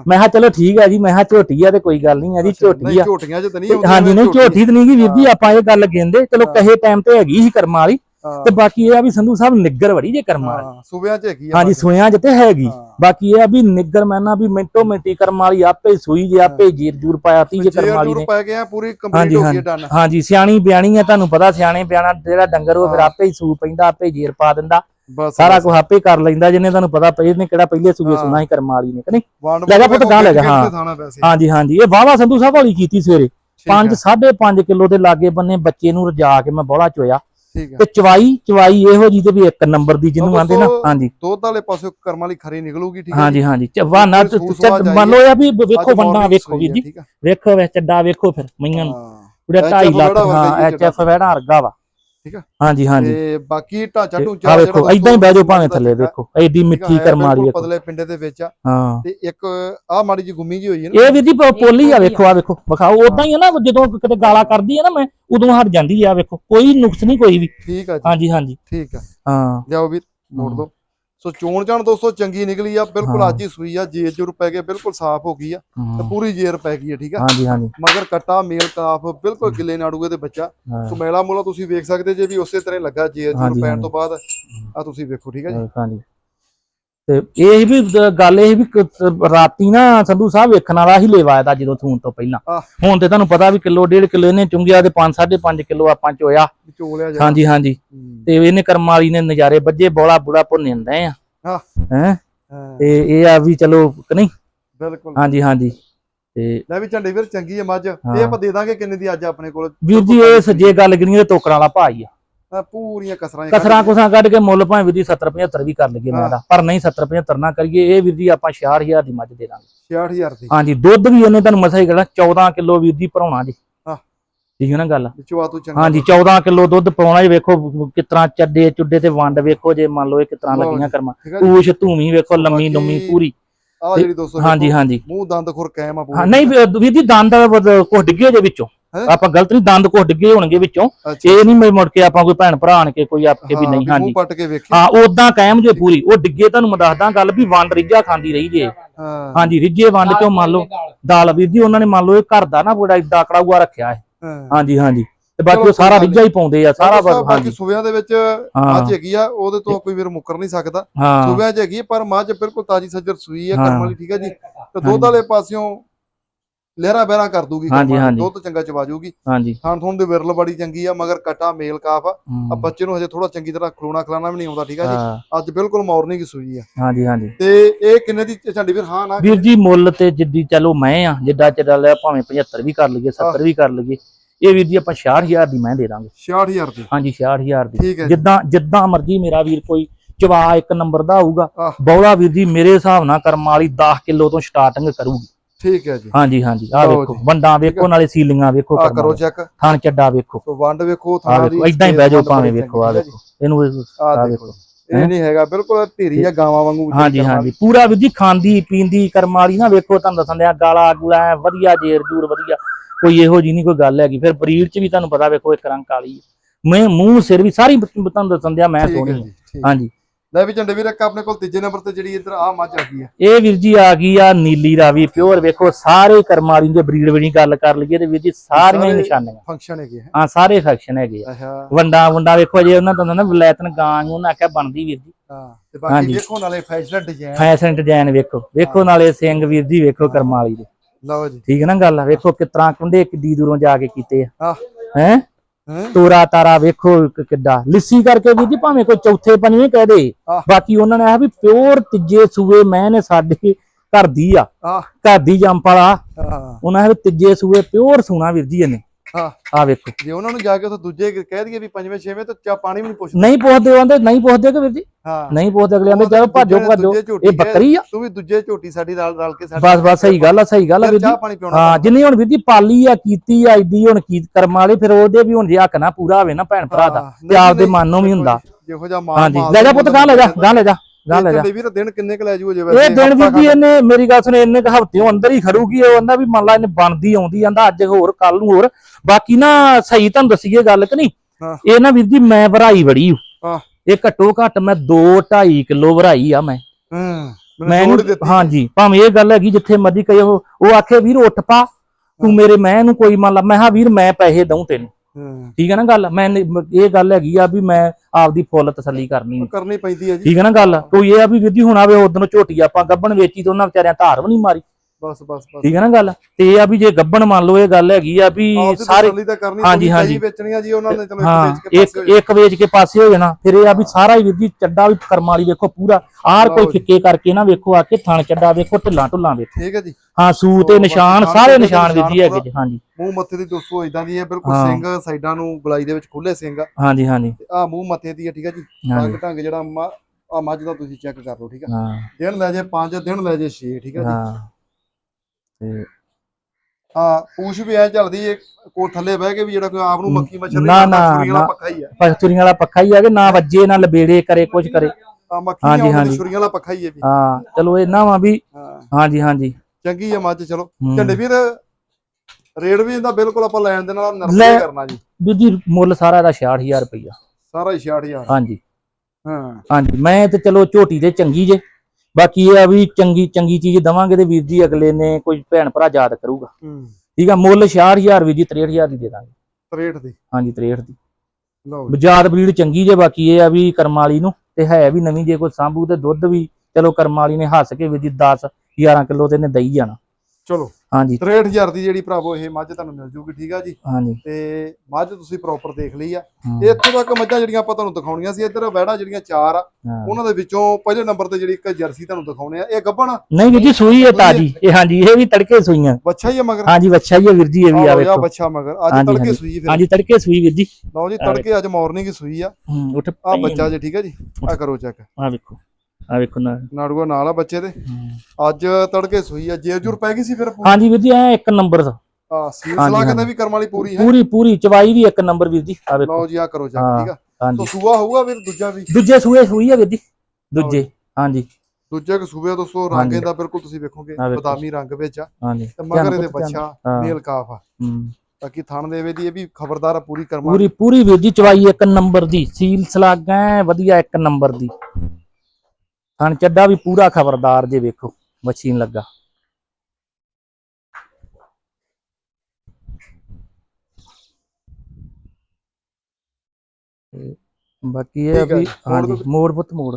ਮੈਂ ਕਿਹਾ ਚਲੋ ਠੀਕ ਹੈ ਜੀ ਮੈਂ ਕਿਹਾ ਝੋਟੀ ਆ ਤੇ ਕੋਈ ਗੱਲ ਨਹੀਂ ਆ ਜੀ ਝੋਟੀ ਆ। ਝੋਟੀਆਂ ਚ ਤਾਂ ਨਹੀਂ ਤੇ ਆਉਂਦੀਆਂ ਹਾਂਜੀ ਨਹੀਂ ਝੋਟੀ ਤੇ ਨਹੀਂ ਗੀ ਵੀਰ ਜੀ ਆਪਾਂ ਇਹ ਗੱਲ ਕਹਿੰਦੇ ਚਲੋ। ਕਹੇ ਟਾਈਮ ਤੇ ਹੈਗੀ ਸੀ ਕਰਮਾਂ ਵਾਲੀ ਤੇ ਬਾਕੀ ਇਹ ਆ ਵੀ ਸੰਧੂ ਸਾਹਿਬ ਨਿੱਗਰ ਵੜੀ ਜੇ ਕਰਮਾਂ ਵਾਲੀ। ਸੂਬਿਆਂ ਚ ਹੈਗੀ ਹਾਂਜੀ ਸੋਇਆਂ ਜਿੱਤੇ ਹੈਗੀ। ਹਾਂ। ਬਾਕੀ ਇਹ ਆ ਵੀ ਨਿੱਗਰ ਮੈਂ ਨਾ ਵੀ ਮਿੰਟੋ ਮਿੰਟੀ ਕਰਮ ਵਾਲੀ ਆਪੇ ਸੂਈ ਜੇ ਆਪੇ ਜੀਰ ਜੂਰ ਪਾਇਆ ਤੀ ਜੇ ਕਰਮ ਵਾਲੀ ਜੂਰ ਨੇ। ਪੈ ਗਏ ਆ ਪੂਰੀ ਕੰਪਲੀਟ ਹਾਂਜੀ ਹੋ ਗਈ ਹਾਂਜੀ। ਡਨ ਹਾਂਜੀ ਸਿਆਣੀ ਬਿਆਣੀ ਆ ਤੁਹਾਨੂੰ ਪਤਾ ਸਿਆਣੇ ਬਿਆਣਾ ਜਿਹੜਾ ਡੰਗਰ ਉਹ ਫਿਰ। ਆਪੇ ਹੀ ਸੂ ਪੈਂਦਾ ਆਪੇ ਜੀਰ ਪਾ ਦਿੰਦਾ। ਸਾਰਾ ਕੁਝ ਆਪੇ ਕਰ ਲੈਂਦਾ ਜਿਹਨੇ ਤੁਹਾਨੂੰ ਪਤਾ ਪਈ ਇਹਨੇ ਕਿਹੜਾ ਪਹਿਲੇ ਸੂਏ। ਸੁਣਾ ਹੀ ਕਰਮ ਵਾਲੀ ਨੇ ਕਿ ਨਹੀਂ? ਵੰਡ ਲੈ ਜਾ ਮੁੰਡ ਪੁੱਤ ਗਾਂਹ ਲੈ ਜਾ, ਵੇਖੋ ਹਾਂ। ਹਾਂਜੀ ਹਾਂਜੀ। ਇਹ ਵਾਵਾ ਸੰਧੂ ਸਾਹਿਬ ਵਾਲੀ ਕੀਤੀ ਸਵੇਰੇ। ਠੀਕ 5 ਹੈ, 5.5 ਕਿਲੋ ਦੇ ਲਾਗੇ ਬੰਨੇ ਬੱਚੇ ਨੂੰ ਰਜਾ ਕੇ ਮੈਂ ਬੋਲਾ ਚੋਇਆ। ਤੇ ਚਵਾਈ ਚਵਾਈ ਇਹੋ ਜੀ ਤੇ ਵੀ ਇੱਕ ਨੰਬਰ ਦੀ ਜਿਹਨੂੰ ਆਂਦੇ ਨਾ ਹਾਂਜੀ। ਦੁੱਧ ਵਾਲੇ ਪਾਸੇ ਕਰਮ ਵਾਲੀ ਖਰੀ ਨਿਕਲੂਗੀ ਠੀਕ ਹੈ ਹਾਂਜੀ? ਹਾਂਜੀ। ਬਿਲਕੁਲ ਸੂਸਵਾ ਮੰਨ ਲਓ ਇਹ ਵੀ ਵੇਖੋ ਵੰਡਾ morning ਵੇਖੋ ਆ, ਜੀ। ਵੇਖੋ ਵੇ ਚੱਡਾ ਵੇਖੋ ਫਿਰ ਮਈਆਂ ਨੂੰ। HF 2.5 ਲੱਖ ਹਾਂ ਹੀ ਐਚ ਐਫ ਵੜਾ ਅਰਗਾ ਵਾ। ਠੀਕ ਆ। ਹਾਂਜੀ ਹਾਂਜੀ। ਤੇ ਬਾਕੀ ਢਾਂਚਾ ਢੂੰਚਾ ਆਹ ਵੇਖੋ ਐਦਾਂ ਹੀ ਬਹਿ ਜਾਓ ਭਾਵੇਂ ਥੱਲੇ ਆ, ਵੇਖੋ ਐਡੀ ਮਿੱਠੀ ਆ, ਕਰਮ ਵਾਲੀ ਬਿਲਕੁਲ ਵੇਖੋ ਪਤਲੇ ਪਿੰਡੇ ਦੇ ਵਿੱਚ ਆ। ਹਾਂ। ਤੇ ਇੱਕ ਆ ਮਾੜੀ ਜੀ ਗੁੰਮੀ ਜੀ ਹੋਈ ਹੈ ਨਾ। ਇਹ ਵੀ ਦੀ ਪ- ਪੋਲੀ ਆ ਵੇਖੋ ਆ। ਵੇਖੋ ਵਿਖਾਓ। ਉਦਾਂ ਹੀ ਆ ਨਾ ਜਦੋਂ ਕਿਤੇ ਗਾਲਾਂ ਕਰਦੀ ਆ ਨਾ ਮੈਂ ਉਦੋਂ ਹਟ ਜਾਂਦੀ ਆ ਵੇਖੋ। ਕੋਈ ਨੁਕਸ ਨਹੀਂ ਕੋਈ ਵੀ। ਠੀਕ ਆ ਜੀ। ਹਾਂਜੀ ਹਾਂਜੀ। ਠੀਕ ਆ। ਹਾਂ। ਜਾਓ ਵੀ ਮੋੜ। ਦੋ। ਸੋ ਚੋਣ ਜਾਣ ਦੋਸਤੋ ਚੰਗੀ ਨਿਕਲੀ ਆ। ਬਿਲਕੁਲ। ਅੱਜ ਹੀ ਸੂਈ ਆ। ਜੇਰ ਜੁਰ ਪੈ ਗਏ ਬਿਲਕੁਲ ਸਾਫ਼ ਹੋ ਗਈ ਆ। ਤੇ ਪੂਰੀ ਜੇਰ ਪੈ ਗਈ ਆ ਠੀਕ ਆ? ਹਾਂਜੀ ਹਾਂਜੀ। ਮਗਰ ਕੱਟਾ ਮੇਲ ਕਾਫ ਬਿਲਕੁਲ ਗਿੱਲੇ ਨਾੜੂਏ ਤੇ ਬੱਚਾ। ਸੋ ਮੇਲਾ ਮੂਲਾ ਤੁਸੀਂ ਵੇਖ ਸਕਦੇ ਜੇ ਵੀ ਉਸੇ ਤਰ੍ਹਾਂ ਲੱਗਾ ਜੇਰ ਜੁਰ ਪੈਣ। ਤੋਂ ਬਾਅਦ ਆ ਤੁਸੀਂ ਵੇਖੋ ਠੀਕ ਆ ਜੀ? ਹਾਂਜੀ। ਤੇ ਇਹ ਵੀ ਗੱਲ ਇਹ ਵੀ ਕ- ਰਾਤੀ ਨਾ ਸੰਧੂ ਸਾਹਿਬ ਵੇਖਣ ਵਾਲਾ ਹੀ ਲੇਵਾ ਇਹਦਾ ਜਦੋਂ ਥੂਣ ਤੋਂ ਪਹਿਲਾਂ। ਆਹ। ਹੁਣ ਤੇ ਤੁਹਾਨੂੰ ਪਤਾ ਵੀ ਕਿਲੋ ਡੇਢ ਕਿਲੋ ਇਹਨੇ ਚੁੰਗਿਆ ਤੇ 5 5.5 ਕਿਲੋ ਆਪਾਂ ਚੋਇਆ ਚੋਲਿਆ ਜਾ। ਹਾਂਜੀ ਹਾਂਜੀ। ਤੇ ਇਹਨੇ ਕਰਮ ਵਾਲੀ ਨੇ ਨਜ਼ਾਰੇ ਵੱਜੇ ਬੋਲਾ ਬੁੜਾ ਭੁੰਨੇ ਹੁੰਦੇ ਆ। ਹਾਂ। ਹੈ? ਹਾਂ, ਤੇ ਇਹ ਆ ਵੀ ਚਲੋ ਕਿ ਨਹੀਂ? ਬਿਲਕੁਲ। ਹਾਂਜੀ ਹਾਂਜੀ। ਤੇ ਲੈ ਵੀ ਝੰਡੇ ਵੀਰ ਚੰਗੀ ਆ ਮੱਝ। ਹਾਂ। ਇਹ ਆਪਾਂ ਦੇ ਦਾਂਗੇ ਕਿੰਨੇ ਦੀ ਅੱਜ ਆਪਣੇ ਕੋਲ? ਵੀਰ ਜੀ ਇਹ ਸੱਜੇ ਗੱਲ ਕਰੀਏ ਤੇ ਟੋਕਰਾਂ ਵਾਲਾ ਭਾਈ ਆ। ਪੂਰੀਆਂ ਕਸਰਾਂ ਕਸਰਾਂ ਕੁਸਾਂ ਕੱਢ ਕੇ ਮੁੱਲ ਭਾਵੇਂ ਵੀਰ ਜੀ 70 75 ਵੀ ਕਰ ਲਈਏ ਮੈਂ। ਦਾ ਪਰ ਨਹੀਂ 70 75 ਨਾ ਕਰੀਏ ਇਹ ਵੀਰ ਜੀ ਆਪਾਂ 66000 ਦੀ ਮੱਝ ਦੇ ਦਾਂਗੇ। 66000 ਦੀ। ਹਾਂਜੀ ਦੁੱਧ ਵੀ ਤੁਹਾਨੂੰ ਮਸਾ ਹੀ ਕਹਿਣਾ 14 ਕਿਲੋ ਵੀਰ ਜੀ ਭਰਾਉਣਾ ਜੀ। ਠੀਕ ਹੈ ਨਾ ਗੱਲ? ਤੂੰ ਚੰਗਾ ਹਾਂਜੀ 14 ਕਿਲੋ ਦੁੱਧ ਪਾਉਣਾ ਜੀ ਵੇਖੋ ਤਰ੍ਹਾਂ ਚੱਡੇ ਚੁੱਡੇ ਤੇ ਵੰਡ ਵੇਖੋ ਜੇ ਮੰਨ ਲਓ ਇਹ ਲਓ ਲੱਗੀਆਂ ਕਰਮਾਂ। ਪੂਛ ਧੂਮੀ ਵੇਖੋ ਲੰਮੀ ਨੁੰਮੀ ਪੂਰੀ। ਆ ਜਿਹੜੀ ਦੋਸਤੋ ਹਾਂਜੀ ਹਾਂਜੀ। ਮੂੰਹ ਦੰਦ ਖੁਰ ਕਾਇਮ ਆ ਪੂਰਾ। ਹਾਂ ਨਹੀਂ ਵੀ- ਵੀਰ ਜੀ ਦੰਦ ਕੋ ਡਿੱਗੇ ਜੇ ਵਿੱਚੋਂ? ਆਪਾਂ ਗਲਤ ਨਹੀਂ ਦੰਦ ਕੋ ਡਿੱਗੇ ਹੋਣਗੇ ਵਿੱਚੋਂ। ਇਹ ਨਹੀਂ ਮੁੜ ਕੇ ਆਪਾਂ ਕੋਈ ਭੈਣ ਭਰਾ ਆਣ ਕੇ ਕੋਈ ਆਪਕੇ ਵੀ ਨਹੀਂ ਹਾਂਜੀ ਮੂੰਹ ਪੱਟ ਕੇ ਵੇਖੀ। ਹਾਂ ਉਦਾਂ ਕਾਇਮ ਜੇ ਪੂਰੀ। ਉਹ ਡਿੱਗੇ ਤੁਹਾਨੂੰ ਮੈਂ ਦੱਸਦਾ ਗੱਲ ਵੀ ਵੰਡ ਰਿੱਜਾ ਖਾਂਦੀ ਰਹੀ ਜੇ। ਹਾਂਜੀ ਰਿੱਜੇ ਵੰਡ ਚੋਂ ਮੰਨ ਲਓ ਦਾਲ ਵੀਰ ਜੀ ਉਹਨਾਂ ਨੇ ਮੰਨ ਲਓ ਇਹ ਘਰ ਦਾ ਨਾ ਬੜਾ ਏਡਾ ਕੜਾਊਆ ਰੱਖਿਆ ਹੈ। ਹਾਂਜੀ ਹਾਂਜੀ। ਤੇ ਬਾਕੀ ਉਹ ਸਾਰਾ ਰਿੱਜਾ ਹੀ ਪਾਉਂਦੇ ਆ ਸਾਰਾ ਬਾਕੀ ਹਾਂਜੀ। ਸੂਬਿਆਂ ਦੇ ਵਿੱਚ ਮੱਝ ਹੈਗੀ ਆ ਉਹਦੇ ਤੋਂ ਕੋਈ ਵੀਰ ਮੁੱਕਰ ਨਹੀਂ ਸਕਦਾ। ਸੂਬਿਆਂ 'ਚ ਹੈਗੀ ਆ, ਪਰ ਮੱਝ ਬਿਲਕੁਲ ਤਾਜੀ ਸੱਜਰ ਸੂਈ ਆ ਹਾਂ। ਕਰਮ ਵਾਲੀ ਠੀਕ ਹੈ ਜੀ। ਤੇ। ਦੁੱਧ ਵਾਲੇ ਪਾਸਿਓਂ ਲਹਿਰਾ ਬਹਿਰਾ ਕਰ ਦੂਗੀ ਹਾਂਜੀ। ਦੁੱਧ ਚੰਗਾ ਚਵਾ ਜੂਗੀ। ਹਾਂਜੀ। ਥਾਣ ਥੋਣ ਦੇ ਵਿਰਲ ਬੜੀ ਚੰਗੀ ਆ ਮਗਰ ਕਟਾ ਮੇਲ ਕਾਫ ਆ। ਬੱਚੇ ਨੂੰ ਹਜੇ ਥੋੜਾ ਚੰਗੀ ਤਰ੍ਹਾਂ ਖਲੋਣਾ ਖਲਾਣਾ ਵੀ ਨਹੀਂ ਆਉਂਦਾ ਠੀਕ ਆ ਜੀ? ਹਾਂ, ਅੱਜ ਬਿਲਕੁਲ ਮਾਰਨਿੰਗ ਸੂਈ ਆ। ਹਾਂਜੀ ਹਾਂਜੀ। ਤੇ ਇਹ ਕਿੰਨੇ ਦੀ ਝੰਡੀ ਵੀਰ ਹਾਂ ਨਾ ਵੀਰ ਜੀ ਮੁੱਲ ਤੇ ਜਿੱਦੀ ਚਲੋ ਮੈਂ ਆ ਜਿੱਡਾ ਚਿਰ ਲਿਆ ਭਾਵੇਂ 75 ਵੀ ਕਰ ਲਈਏ 70 ਵੀ ਕਰ ਲਈਏ। ਇਹ ਵੀਰ ਜੀ ਆਪਾਂ 66000 ਦੀ ਮੈਂ ਦੇ ਦਾਂਗੇ। 66000 ਦੀ। ਹਾਂਜੀ 66000 ਦੀ। ਹੈ ਜਿੱਦਾਂ ਜਿੱਦਾਂ ਮਰਜ਼ੀ ਮੇਰਾ ਵੀਰ ਕੋਈ ਚਵਾ ਇੱਕ ਨੰਬਰ ਦਾ ਆਊਗਾ। ਬੌਲਾ ਵੀਰ ਜੀ ਮੇਰੇ ਹਿਸਾਬ ਨਾਲ ਕਰਮ ਵਾਲੀ 10 ਕਿਲੋ ਤੋਂ ਸਟਾਰਟਿੰਗ ਕਰੂਗੀ। ਠੀਕ ਹੈ ਜੀ। ਹਾਂਜੀ ਹਾਂਜੀ। ਲਓ ਵੇਖੋ ਜੀ। ਵੰਡਾਂ ਵੇਖੋ ਨਾਲੇ ਸੀਲੀਆਂ ਵੇਖੋ ਆ ਕਰਮ ਕਰੋ। ਚੈੱਕ ਥਣ ਚੱਡਾ ਵੇਖੋ। ਸੋ ਵੰਡ ਵੇਖੋ ਆ ਥਾਣਾ ਵੇਖੋ ਇਦਾਂ ਹੀ ਬਹਿ ਜਾਓ ਭਾਵੇਂ ਵੇਖੋ ਆ ਵੇਖੋ। ਇਹਨੂੰ ਆ ਦੇਖੋ ਵੇਖੋ। ਇਹ ਨਹੀਂ ਹੈਗਾ ਬਿਲਕੁਲ ਢੇਰੀ ਆ ਗਾਵਾਂ ਵਾਂਗੂ ਹਾਂਜੀ ਹਾਂਜੀ। ਪੂਰਾ ਵੀਰ ਜੀ ਖਾਂਦੀ ਪੀਂਦੀ ਕਰਮ ਵਾਲੀ ਨਾ ਵੇਖੋ ਤੁਹਾਨੂੰ ਦੱਸਣ ਦਿਆ ਗਾਲਾ ਗੂਲਾ ਐਂ ਵਧੀਆ ਜੇਰ ਜੂਰ ਵਧੀਆ। ਕੋਈ ਇਹੋ ਜੀ ਨਹੀਂ ਕੋਈ ਗੱਲ ਹੈਗੀ। ਫਿਰ ਬਰੀਡ ਚ ਵੀ ਤੁਹਾਨੂੰ ਪਤਾ ਵੇਖੋ ਇੱਕ ਰੰਗ ਕਾਲੀ ਹੈ। ਮੈਂ ਮੂੰਹ ਸਿਰ ਵੀ ਸਾਰੀ ਤੁਹਾਨੂੰ ਦੱਸਣ ਦਿਆ ਮੈਂ ਠੀਕ ਹੈ ਸੋਹਣੀ ਜੀ ਹਾਂ। ਠੀਕ ਹਾਂਜੀ। ਲੈ ਵੀ ਝੰਡੇ ਵੀਰ ਇੱਕ ਆਪਣੇ ਕੋਲ ਤੀਜੇ ਨੰਬਰ ਤੇ ਜਿਹੜੀ ਇੱਧਰ ਆ ਮੱਝ ਆ ਗਈ ਆ। ਇਹ ਵੀਰ ਜੀ ਆ ਗਈ ਆ ਨੀਲੀ ਰਾਵੀ ਪਿਓਰ ਵੇਖੋ ਸਾਰੇ ਕਰਮ ਦੇ ਬਰੀਡ ਬਣੀ ਗੱਲ ਕਰ ਲਈਏ ਤੇ ਵੀਰ ਜੀ ਸਾਰੀਆਂ ਹੀ ਨਿਸ਼ਾਨੀਆਂ। ਫੰਕਸ਼ਨ ਹੈਗੇ ਆ। ਹਾਂ ਸਾਰੇ ਫੈਕਸ਼ਨ ਹੈਗੇ ਆ। ਵੰਡਾ ਵੰਡਾ ਵੇਖੋ ਜੇ ਉਹਨਾਂ ਤੋਂ ਨਾ ਵਲੈਤਨ ਗਾਂ ਨੂੰ ਉਹਨਾਂ ਆਖਿਆ ਬਣਦੀ ਵੀਰ ਜੀ। ਹਾਂ ਤੇ ਬਾਕੀ। ਵੇਖੋ ਨਾਲੇ ਫੈਸ਼ਨ ਡਿਜ਼ਾਈਨ ਫੈਸ਼ਨ ਡਿਜ਼ਾਈਨ ਵੇਖੋ ਵੇਖੋ ਨਾਲੇ ਸਿੰਘ ਵੀਰ ਜੀ ਵੇਖੋ ਕਰਮ ਵਾਲੀ ਦੇ। ਲਓ ਜੀ। ਠੀਕ ਹੈ ਨਾ ਗੱਲ ਵੇਖੋ ਕਿਸ ਤਰ੍ਹਾਂ ਕੁੰਡੇ ਕਿੱਡੀ ਦੂਰੋਂ ਜਾ ਕੇ ਕੀਤੇ ਆ। ਹੈਂ? ਤੋਰਾ ਤਾਰਾ ਵੇਖੋ ਕਿ- ਕਿੱਡਾ। ਲਿੱਸੀ ਕਰਕੇ ਵੀ ਜੀ ਭਾਵੇਂ ਕੋਈ ਚੌਥੇ ਪੰਜਵੇਂ ਕਹਿ ਦੇ। ਬਾਕੀ ਉਹਨਾਂ ਨੇ ਆਖਿਆ ਵੀ ਪਿਓਰ ਤੀਜੇ ਸੂਏ ਮੈਂ ਨੇ ਸਾਡੇ ਘਰ ਦੀ ਆ। ਘਰ ਦੀ ਜੰਪ ਵਾਲਾ ਹਾਂ ਉਹਨਾਂ ਵੀ ਤੀਜੇ ਸੂਏ ਪਿਓਰ ਸੋਨਾ ਵੀਰ ਜੀ ਇਹਨੇ। ਹਾਂ ਆ ਵੇਖੋ। ਜੇ ਉਹਨਾਂ ਨੂੰ ਜਾ ਕੇ ਉੱਥੇ ਦੂਜੇ ਕਹਿ ਦਈਏ ਵੀ ਪੰਜਵੇਂ ਛੇਵੇਂ ਤੇ ਚਾਹ ਪਾਣੀ ਵੀ ਨਹੀਂ ਪੁੱਛਦੇ। ਨਹੀਂ ਪੁੱਛਦੇ ਆਂਦੇ ਨਹੀਂ ਪੁੱਛਦੇ ਕਿ ਵੀਰ ਜੀ? ਹਾਂ। ਨਹੀਂ ਪੁੱਛਦੇ ਅਗਲੇ ਆਂਦੇ ਉਹ ਚਲੋ ਭਾਜੋ ਭਾਜੋ। ਇਹ ਬੱਕਰੀ ਆ। ਤੂੰ ਵੀ ਦੂਜੇ ਝੋਟੀ ਸਾਡੀ ਰਲ ਰਲ ਕੇ ਸਾਡੀ ਬਸ ਬਸ ਸਹੀ ਗੱਲ ਆ ਸਹੀ ਗੱਲ ਆ ਵੀਰ ਜੀ। ਹਾਂ ਜਿੰਨੀ ਹੁਣ ਵੀਰ ਜੀ ਪਾਲੀ ਆ ਕੀਤੀ ਆ ਏਡੀ ਹੁਣ ਕੀ ਕਰਮ ਵਾਲੇ ਫਿਰ ਉਹਦੇ ਵੀ ਹੁਣ ਜੇ ਹੱਕ ਨਾ ਪੂਰਾ ਹੋਵੇ ਨਾ ਭੈਣ ਭਰਾ ਦਾ ਤੇ ਆਪਦੇ ਮਨੋਂ ਵੀ ਹੁੰਦਾ। ਜਿਹੋ ਜਿਹਾ ਮਾਲ ਹਾਂਜੀ ਲੈ ਜਾ ਪੁੱਤ ਗਾਂ ਲੈ ਜਾ ਗਾਂ ਲੈ ਜਾ। ਲੈ ਜਾ। ਵੀਰ ਦਿਨ ਕਿੰਨੇ ਕ ਲੈ ਜੂ ਜੇ ਇਹ ਦਿਨ ਵੀਰ ਜੀ ਇਹਨੇ ਮੇਰੀ ਗੱਲ ਸੁਣ ਇੰਨੇ ਕ ਹਫ਼ਤਿਓਂ ਅੰਦਰ ਹੀ ਖੜੂਗੀ ਉਹ ਕਹਿੰਦਾ ਵੀ ਮੰਨ ਲਾ ਇਹਨੇ ਬਣਦੀ ਆਉਂਦੀ ਆਂਦਾ ਅੱਜ ਹੋਰ ਕੱਲ ਨੂੰ ਹੋਰ। ਬਾਕੀ ਨਾ ਸਹੀ ਤੁਹਾਨੂੰ ਦੱਸੀਏ ਗੱਲ ਕਿ ਨਹੀਂ? ਹਾਂ। ਇਹ ਨਾ ਵੀਰ ਜੀ ਮੈਂ ਭਰਾਈ ਬੜੀ। ਹਾਂ। ਇਹ ਘੱਟੋ ਘੱਟ ਮੈਂ 2 2.5 ਕਿਲੋ ਭਰਾਈ ਆ ਮੈਂ। ਮੈਂ ਹਾਂਜੀ ਭਾਵੇਂ ਇਹ ਗੱਲ ਹੈਗੀ ਜਿੱਥੇ ਮਰਜ਼ੀ ਕਹੇ ਉਹ। ਆਖੇ ਵੀਰ ਉੱਠ ਪਾ। ਤੂੰ ਮੇਰੇ ਮੈਂ ਨੂੰ ਕੋਈ ਮੰਨ ਲਾ ਮੈਂ ਹਾਂ ਵੀਰ ਮੈਂ ਪੈਸੇ ਦਊਂ ਤੈਨੂੰ। ਠੀਕ ਹੈ ਨਾ ਗੱਲ? ਮੈਂ ਇਹ ਗੱਲ ਹੈਗੀ ਆ ਵੀ ਮੈਂ ਆਪਦੀ ਫੁੱਲ ਤਸੱਲੀ ਕਰਨੀ। ਕਰਨੀ ਪੈਂਦੀ ਹੈ ਜੀ। ਠੀਕ ਹੈ ਨਾ ਗੱਲ? ਕੋਈ ਇਹ ਆ ਵੀ ਜੀ ਹੁਣ ਆਵੇ ਉਦੋਂ ਝੋਟੀ ਆਪਾਂ ਗੱਬਣ ਵੇਚੀ ਤੇ ਉਹਨਾਂ ਵਿਚਾਰਿਆਂ ਧਾਰ ਵੀ ਨਹੀਂ ਮਾਰੀ। ਬਸ ਬਸ ਬਸ। ਠੀਕ ਹੈ ਨਾ ਗੱਲ? ਤੇ ਇਹ ਆ ਵੀ ਜੇ ਗੱਬਣ ਮੰਨ ਲਓ ਇਹ ਗੱਲ ਹੈਗੀ ਆ ਵੀ ਸਾਰੇ ਹਾਂਜੀ, ਹਾਂਜੀ। ਵੇਚਣੀਆਂ ਜੀ ਉਹਨਾਂ ਨੇ ਚਲੋ ਇੱਕ ਵੇਚ ਕੇ ਇੱਕ ਪਾਸੇ ਹੋ ਇੱਕ ਵੇਚ ਕੇ ਪਾਸੇ ਹੋ ਜਾਣਾ। ਫਿਰ ਇਹ ਆ ਵੀ ਸਾਰਾ ਹੀ ਜੀ ਚੱਡਾ ਵੀ ਕਰਮ ਵਾਲੀ ਵੇਖੋ ਪੂਰਾ। ਆਰ ਕੋਈ। ਫਿੱਕੇ ਕਰਕੇ ਨਾ ਵੇਖੋ ਆ ਕੇ ਥਣ ਚੱਡਾ ਵੇਖੋ ਢਿੱਲਾਂ ਢੁੱਲਾਂ ਵੇਖੋ। ਠੀਕ ਹੈ ਜੀ। ਹਾਂ ਸੂ ਤੇ ਨਿਸ਼ਾਨ ਸਾਰੇ ਨਿਸ਼ਾਨ ਨਿਸ਼ਾਨ ਹੈਗੇ ਜੀ ਹਾਂਜੀ। ਮੂੰਹ ਮੱਥੇ ਦੀ ਦੋਸਤੋ ਇਦਾਂ ਦੀ ਹੈ ਬਿਲਕੁਲ। ਸਿੰਘ ਸਾਈਡਾਂ ਨੂੰ ਗੁਲਾਈ ਦੇ ਵਿੱਚ ਖੁੱਲੇ ਸਿੰਘ। ਹਾਂਜੀ ਹਾਂਜੀ। ਆ ਮੂੰਹ ਮੱਥੇ ਦੀ ਹੈ ਠੀਕ ਹੈ ਜੀ। ਰੰਗ ਢੰਗ ਜਿਹੜਾ ਆ ਮੱਝ ਦਾ ਤੁਸੀਂ ਚੈੱਕ ਕਰ ਲਓ ਠੀਕ ਹੈ। ਦਿਨ ਲੈ ਜੇ 5 ਦਿਨ ਲੈ ਜੇ 6 ਠੀਕ ਹੈ ਜੀ। ਤੇ ਹਾਂ ਪੂਛ ਵੀ ਐ ਚੱਲਦੀ ਏ ਕੋ ਥੱਲੇ ਬਹਿ ਕੇ ਵੀ ਜਿਹੜਾ ਕੋਈ ਆਪ ਨੂੰ ਮੱਖੀ ਮੱਛਰ ਨਹੀਂ ਨਾ, ਨਾ, ਛੁਰੀਆਂ ਵਾਲਾ। ਪੱਖਾ ਹੀ ਆ। ਪਖਤੂਰੀਆਂ ਵਾਲਾ ਪੱਖਾ ਹੀ ਆ ਕਿ ਨਾ ਵੱਜੇ ਨਾ ਲਬੇੜੇ ਕਰੇ ਕੁਝ ਕਰੇ। ਹਾਂਜੀ, ਹਾਂਜੀ। ਛੁਰੀਆਂ ਵਾਲਾ ਪੱਖਾ ਹੀ ਹੈ ਵੀ ਹਾਂ ਚਲੋ ਇਹਨਾਂ ਵਾ ਵੀ ਹਾਂ। ਹਾਂਜੀ ਹਾਂਜੀ। ਚੰਗੀ ਆ ਮੱਝ ਚਲੋ। ਹੂੰ। ਝੰਡੇ ਵੀਰ ਰੇਟ ਵੀ ਇਹਦਾ ਬਿਲਕੁਲ ਆਪਾਂ ਲੈਣ ਦੇ ਨਾਲ ਨਰਮ ਲੈ- ਕਰਨਾ ਜੀ। ਵੀਰ ਜੀ ਮੁੱਲ ਸਾਰਾ ਦਾ 66000 ਰੁਪਈਆ। ਸਾਰਾ ਹੀ 66000 ਹਾਂਜੀ। ਹਾਂ। ਹਾਂਜੀ ਮੈਂ ਤੇ ਚਲੋ ਝੋਟੀ ਤੇ ਚੰਗੀ ਜੇ। ਬਾਕੀ ਇਹ ਆ ਵੀ ਚੰਗੀ ਚੰਗੀ ਚੀਜ਼ ਦਵਾਂਗੇ ਤੇ ਵੀਰ ਜੀ ਅਗਲੇ ਨੇ ਕੋਈ ਭੈਣ ਭਰਾ ਯਾਦ ਕਰੂਗਾ। ਹੂੰ। ਠੀਕ ਆ ਮੁੱਲ 66000 ਵੀਰ ਜੀ 63000 ਦੀ ਦੇ ਦਾਂਗੇ। 63 ਦੀ? ਹਾਂਜੀ 63 ਦੀ। ਲਓ ਬਜਾਦ ਬਰੀਡ ਚੰਗੀ ਜੇ ਬਾਕੀ ਇਹ ਆ ਵੀ ਕਰਮ ਵਾਲੀ ਨੂੰ ਤੇ ਹੈ ਵੀ ਨਵੀਂ ਜੇ ਕੋਈ ਸਾਂਭੂ ਤੇ ਦੁੱਧ ਵੀ ਚਲੋ ਕਰਮ ਵਾਲੀ ਨੇ ਹੱਸ ਕੇ ਵੀਰ ਜੀ 10 11 ਕਿਲੋ ਤੇ ਨੇ ਦਈ ਜਾਣਾ। ਚਲੋ। ਹਾਂਜੀ। 63000 ਦੀ ਜਿਹੜੀ ਭਰਾਵੋ ਇਹ ਮੱਝ ਤੁਹਾਨੂੰ ਮਿਲ ਜੂਗੀ ਠੀਕ ਆ ਜੀ? ਹਾਂਜੀ। ਤੇ ਮੱਝ ਤੁਸੀਂ ਪ੍ਰੋਪਰ ਦੇਖ ਲਈ ਆ। ਹਾਂ, ਇੱਥੋਂ ਤੱਕ ਮੱਝਾਂ ਜਿਹੜੀਆਂ ਆਪਾਂ ਤੁਹਾਨੂੰ ਦਿਖਾਉਣੀਆਂ ਸੀ ਇੱਧਰ ਵਹਿੜਾ ਜਿਹੜੀਆਂ ਚਾਰ ਆ ਹਾਂ। ਉਹਨਾਂ ਦੇ ਵਿੱਚੋਂ ਪਹਿਲੇ ਨੰਬਰ ਤੇ ਜਿਹੜੀ ਇੱਕ ਜਰਸੀ ਤੁਹਾਨੂੰ ਦਿਖਾਉਣੇ ਆ। ਇਹ ਗੱਬਣ ਨਹੀਂ ਵੀਰ ਜੀ ਸੂਈ ਹੈ ਤਾਜੀ। ਇਹ ਹਾਂਜੀ ਇਹ ਵੀ ਤੜਕੇ ਸੂਈਆਂ। ਬੱਚਾ ਹੀ ਆ ਮਗਰ? ਹਾਂਜੀ ਬੱਚਾ ਹੀ ਹੈ ਵੀਰ ਜੀ ਇਹ ਵੀ ਆ ਵੇਖੋ। ਬੱਚਾ ਮਗਰ। ਅੱਜ ਤੜਕੇ। ਸੂਈ ਫਿਰ। ਹਾਂਜੀ ਤੜਕੇ ਸੂਈ ਵੀਰ ਜੀ। ਲਓ ਜੀ ਤੜਕੇ ਅੱਜ ਮਾਰਨਿੰਗ ਹੀ ਸੂਈ ਆ। ਹੂੰ, ਉੱਠ ਆ। ਬੱਚਾ ਜੇ ਠੀਕ ਹੈ ਜੀ? ਆ ਕਰੋ ਚੈੱਕ ਆ ਵੇਖੋ। ਆ ਵੇਖੋ ਨਾ ਨਾੜੂਆ ਨਾਲ ਆ ਬੱਚੇ ਦੇ। ਅੱਜ ਤੜਕੇ ਸੂਈ ਆ ਜੇਰ ਜੁਰ ਪੈ ਗਈ ਸੀ ਫਿਰ ਪੂਰੀ? ਹਾਂਜੀ ਵੀਰ ਜੀ ਐ ਇੱਕ ਨੰਬਰ ਦਾ। ਆ ਸੀਲ ਹਾਂਜੀ, ਸਲਾ ਕਹਿੰਦੇ। ਵੀ ਕਰਮ ਵਾਲੀ ਪੂਰੀ ਹੈ? ਪੂਰੀ ਪੂਰੀ ਚਵਾਈ ਵੀ ਇੱਕ ਨੰਬਰ ਵੀਰ ਜੀ ਆ ਵੇਖੋ। ਲਓ ਜੀ ਆ ਕਰੋ ਹਾਂ। ਠੀਕ ਆ? ਹਾਂਜੀ। ਤੋਂ ਸੂਆ ਹੋਊਗਾ ਫਿਰ ਦੂਜਾ ਵੀ? ਦੂਜੇ ਸੂਏ ਸੂਈ ਹੈ ਵੀਰ ਜੀ ਦੂਜੇ ਹਾਂਜੀ। ਦੂਜੇ ਕ ਸੂਬੇ ਦੋਸਤੋ ਰੰਗ। ਇਹਦਾ ਬਿਲਕੁਲ ਤੁਸੀਂ ਵੇਖੋਗੇ। ਬਦਾਮੀ ਰੰਗ ਵਿੱਚ ਆ। ਹਾਂਜੀ। ਤੇ ਮਗਰ ਧਿਆਨ। ਬੱਚਾ ਮੇਲ ਕਾਫ ਆ। ਹੂੰ। ਬਾਕੀ ਥਣ ਦੇ ਦੀ ਇਹ ਵੀ ਖਬਰਦਾਰ ਆ ਪੂਰੀ ਕਰਮਾ ਪੂਰੀ ਪੂਰੀ ਵੀਰ ਜੀ ਚਵਾਈ ਇੱਕ ਨੰਬਰ ਦੀ ਸੀਲ ਸਲਾਗਾ ਵਧੀਆ ਇੱਕ ਨੰਬਰ ਦੀ। ਥਣ ਚੱਡਾ ਵੀ ਪੂਰਾ ਖਬਰਦਾਰ ਜੇ ਵੇਖੋ ਬੱਚੀ ਨੂੰ ਲੱਗਾ ਬਾਕੀ ਇਹ ਵੀ ਹਾਂਜੀ। ਮੋੜ ਪੁੱਤ ਮੋੜ।